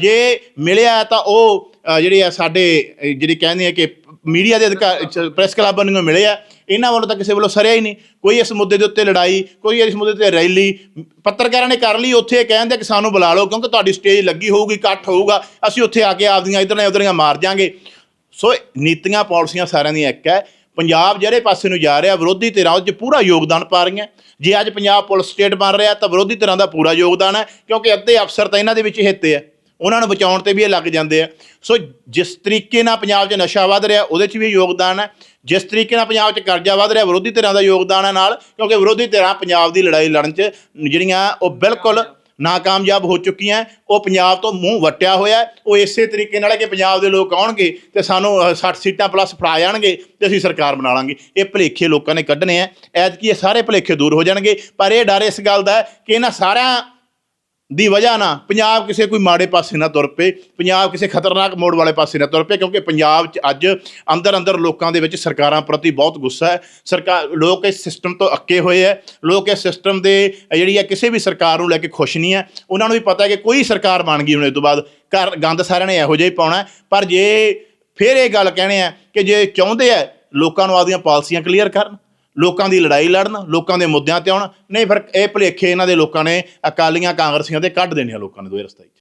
ਜੇ ਮਿਲਿਆ ਤਾਂ ਉਹ ਜਿਹੜੇ ਆ ਸਾਡੇ ਅ, ਜਿਹੜੀ ਕਹਿੰਦੇ ਆ ਕਿ ਮੀਡੀਆ ਦੇ ਅਧਿਕਾਰ ਪ੍ਰੈਸ ਕਲੱਬ ਨੂੰ ਮਿਲੇ ਆ ਇਹਨਾਂ ਵੱਲੋਂ ਤਾਂ ਕਿਸੇ ਵੱਲੋਂ ਸਰਿਆ ਹੀ ਨਹੀਂ। ਕੋਈ ਇਸ ਮੁੱਦੇ ਦੇ ਉੱਤੇ ਲੜਾਈ ਕੋਈ ਇਸ ਮੁੱਦੇ ਤੇ ਰੈਲੀ ਪੱਤਰਕਾਰਾਂ ਨੇ ਕਰ ਲਈ ਉੱਥੇ ਕਹਿੰਦੇ ਕਿ ਸਾਨੂੰ ਬੁਲਾ ਲਓ ਕਿਉਂਕਿ ਤੁਹਾਡੀ ਸਟੇਜ ਲੱਗੀ ਹੋਊਗੀ ਇਕੱਠ ਹੋਊਗਾ ਅਸੀਂ ਉੱਥੇ ਆ ਕੇ ਆਪਦੀਆਂ ਇਧਰਲੀਆਂ ਉਧਰਲੀਆਂ ਮਾਰ ਜਾਾਂਗੇ। ਸੋ ਨੀਤੀਆਂ ਪਾਲਿਸੀਆਂ ਸਾਰਿਆਂ ਦੀਆਂ ਇੱਕ ਹੈ। ਪੰਜਾਬ ਜਿਹੜੇ ਪਾਸੇ ਨੂੰ ਜਾ ਰਿਹਾ, ਵਿਰੋਧੀ ਧਿਰਾਂ ਉਹ 'ਚ ਪੂਰਾ ਯੋਗਦਾਨ ਪਾ ਰਹੀਆਂ। ਜੇ ਅੱਜ ਪੰਜਾਬ ਪੁਲਿਸ ਸਟੇਟ ਬਣ ਰਿਹਾ ਤਾਂ ਵਿਰੋਧੀ ਧਿਰਾਂ ਦਾ ਪੂਰਾ ਯੋਗਦਾਨ ਹੈ, ਕਿਉਂਕਿ ਅੱਧੇ ਅਫਸਰ ਤਾਂ ਇਹਨਾਂ ਦੇ ਵਿੱਚ ਹਿੱਤੇ ਆ। ਉਹਨਾਂ ਨੂੰ ਬਚਾਉਣ ਤੇ ਵੀ ਇਹ ਲੱਗ ਜਾਂਦੇ ਆ। ਸੋ ਜਿਸ ਤਰੀਕੇ ਨਾਲ ਪੰਜਾਬ 'ਚ ਨਸ਼ਾ ਵੱਧ ਰਿਹਾ, ਉਹਦੇ 'ਚ ਵੀ ਯੋਗਦਾਨ ਹੈ। ਜਿਸ ਤਰੀਕੇ ਨਾਲ ਪੰਜਾਬ 'ਚ ਕਰਜ਼ਾ ਵੱਧ ਰਿਹਾ, ਵਿਰੋਧੀ ਧਿਰਾਂ ਦਾ ਯੋਗਦਾਨ ਹੈ ਨਾਲ, ਕਿਉਂਕਿ ਵਿਰੋਧੀ ਧਿਰਾਂ ਪੰਜਾਬ ਦੀ ਲੜਾਈ ਲੜਨ 'ਚ ਜਿਹੜੀਆਂ ਉਹ ਬਿਲਕੁਲ ਨਾਕਾਮਯਾਬ ਹੋ ਚੁੱਕੀਆਂ ਉਹ ਪੰਜਾਬ ਤੋਂ ਮੂੰਹ ਵਟਿਆ ਹੋਇਆ ਉਹ ਇਸੇ ਤਰੀਕੇ ਨਾਲ ਕਿ ਪੰਜਾਬ ਦੇ ਲੋਕ ਆਉਣਗੇ ਤੇ ਸਾਨੂੰ ਅ, 60 ਸੀਟਾਂ ਪਲੱਸ ਫੜਾ ਜਾਣਗੇ ਤੇ ਅਸੀਂ ਸਰਕਾਰ ਬਣਾ ਲਾਂਗੇ। ਇਹ ਭਲੇਖੇ ਲੋਕਾਂ ਨੇ ਕੱਢਣੇ ਆ ਐਤਕੀ ਇਹ ਸਾਰੇ ਭਲੇਖੇ ਦੂਰ ਹੋ ਜਾਣਗੇ। ਪਰ ਇਹ ਡਰ ਇਸ ਗੱਲ ਦਾ ਕਿ ਇਹਨਾਂ ਸਾਰਿਆਂ ਦੀ ਵਜ੍ਹਾ ਨਾਲ ਪੰਜਾਬ ਕਿਸੇ ਕੋਈ ਮਾੜੇ ਪਾਸੇ ਨਾ ਤੁਰ ਪਏ, ਪੰਜਾਬ ਕਿਸੇ ਖਤਰਨਾਕ ਮੋੜ ਵਾਲੇ ਪਾਸੇ ਨਾ ਤੁਰ ਪਏ, ਕਿਉਂਕਿ ਪੰਜਾਬ 'ਚ ਅੱਜ ਅੰਦਰ ਅੰਦਰ ਲੋਕਾਂ ਦੇ ਵਿੱਚ ਸਰਕਾਰਾਂ ਪ੍ਰਤੀ ਬਹੁਤ ਗੁੱਸਾ ਹੈ। ਸਰਕਾਰ ਲੋਕ ਇਸ ਸਿਸਟਮ ਤੋਂ ਅੱਕੇ ਹੋਏ ਹੈ। ਲੋਕ ਇਸ ਸਿਸਟਮ ਦੇ, ਜਿਹੜੀ ਹੈ ਕਿਸੇ ਵੀ ਸਰਕਾਰ ਨੂੰ ਲੈ ਕੇ ਖੁਸ਼ ਨਹੀਂ ਹੈ। ਉਹਨਾਂ ਨੂੰ ਵੀ ਪਤਾ ਹੈ ਕਿ ਕੋਈ ਸਰਕਾਰ ਬਣ ਗਈ ਹੁਣ ਇਸ ਤੋਂ ਬਾਅਦ। ਘਰ ਗੰਦ ਸਾਰਿਆਂ ਨੇ ਇਹੋ ਜਿਹਾ ਹੀ ਪਾਉਣਾ ਪਰ ਜੇ ਫਿਰ ਇਹ ਗੱਲ ਕਹਿਣੇ ਆ ਕਿ ਜੇ ਚਾਹੁੰਦੇ ਆ ਲੋਕਾਂ ਨੂੰ ਆਪਦੀਆਂ ਪਾਲਿਸੀਆਂ ਕਲੀਅਰ ਕਰਨ ਲੋਕਾਂ ਦੀ ਲੜਾਈ ਲੜਨ, ਲੋਕਾਂ ਦੇ ਮੁੱਦਿਆਂ ਤੇ ਆਉਣ। ਨਹੀਂ, ਫਿਰ ਇਹ ਭੁਲੇਖੇ ਇਹਨਾਂ ਦੇ ਲੋਕਾਂ ਨੇ ਅਕਾਲੀਆਂ ਕਾਂਗਰਸੀਆਂ ਦੇ ਕੱਢ ਦੇਣੇ ਆ ਲੋਕਾਂ ਨੇ ਦੋਏ ਰਸਤੇ 'ਚ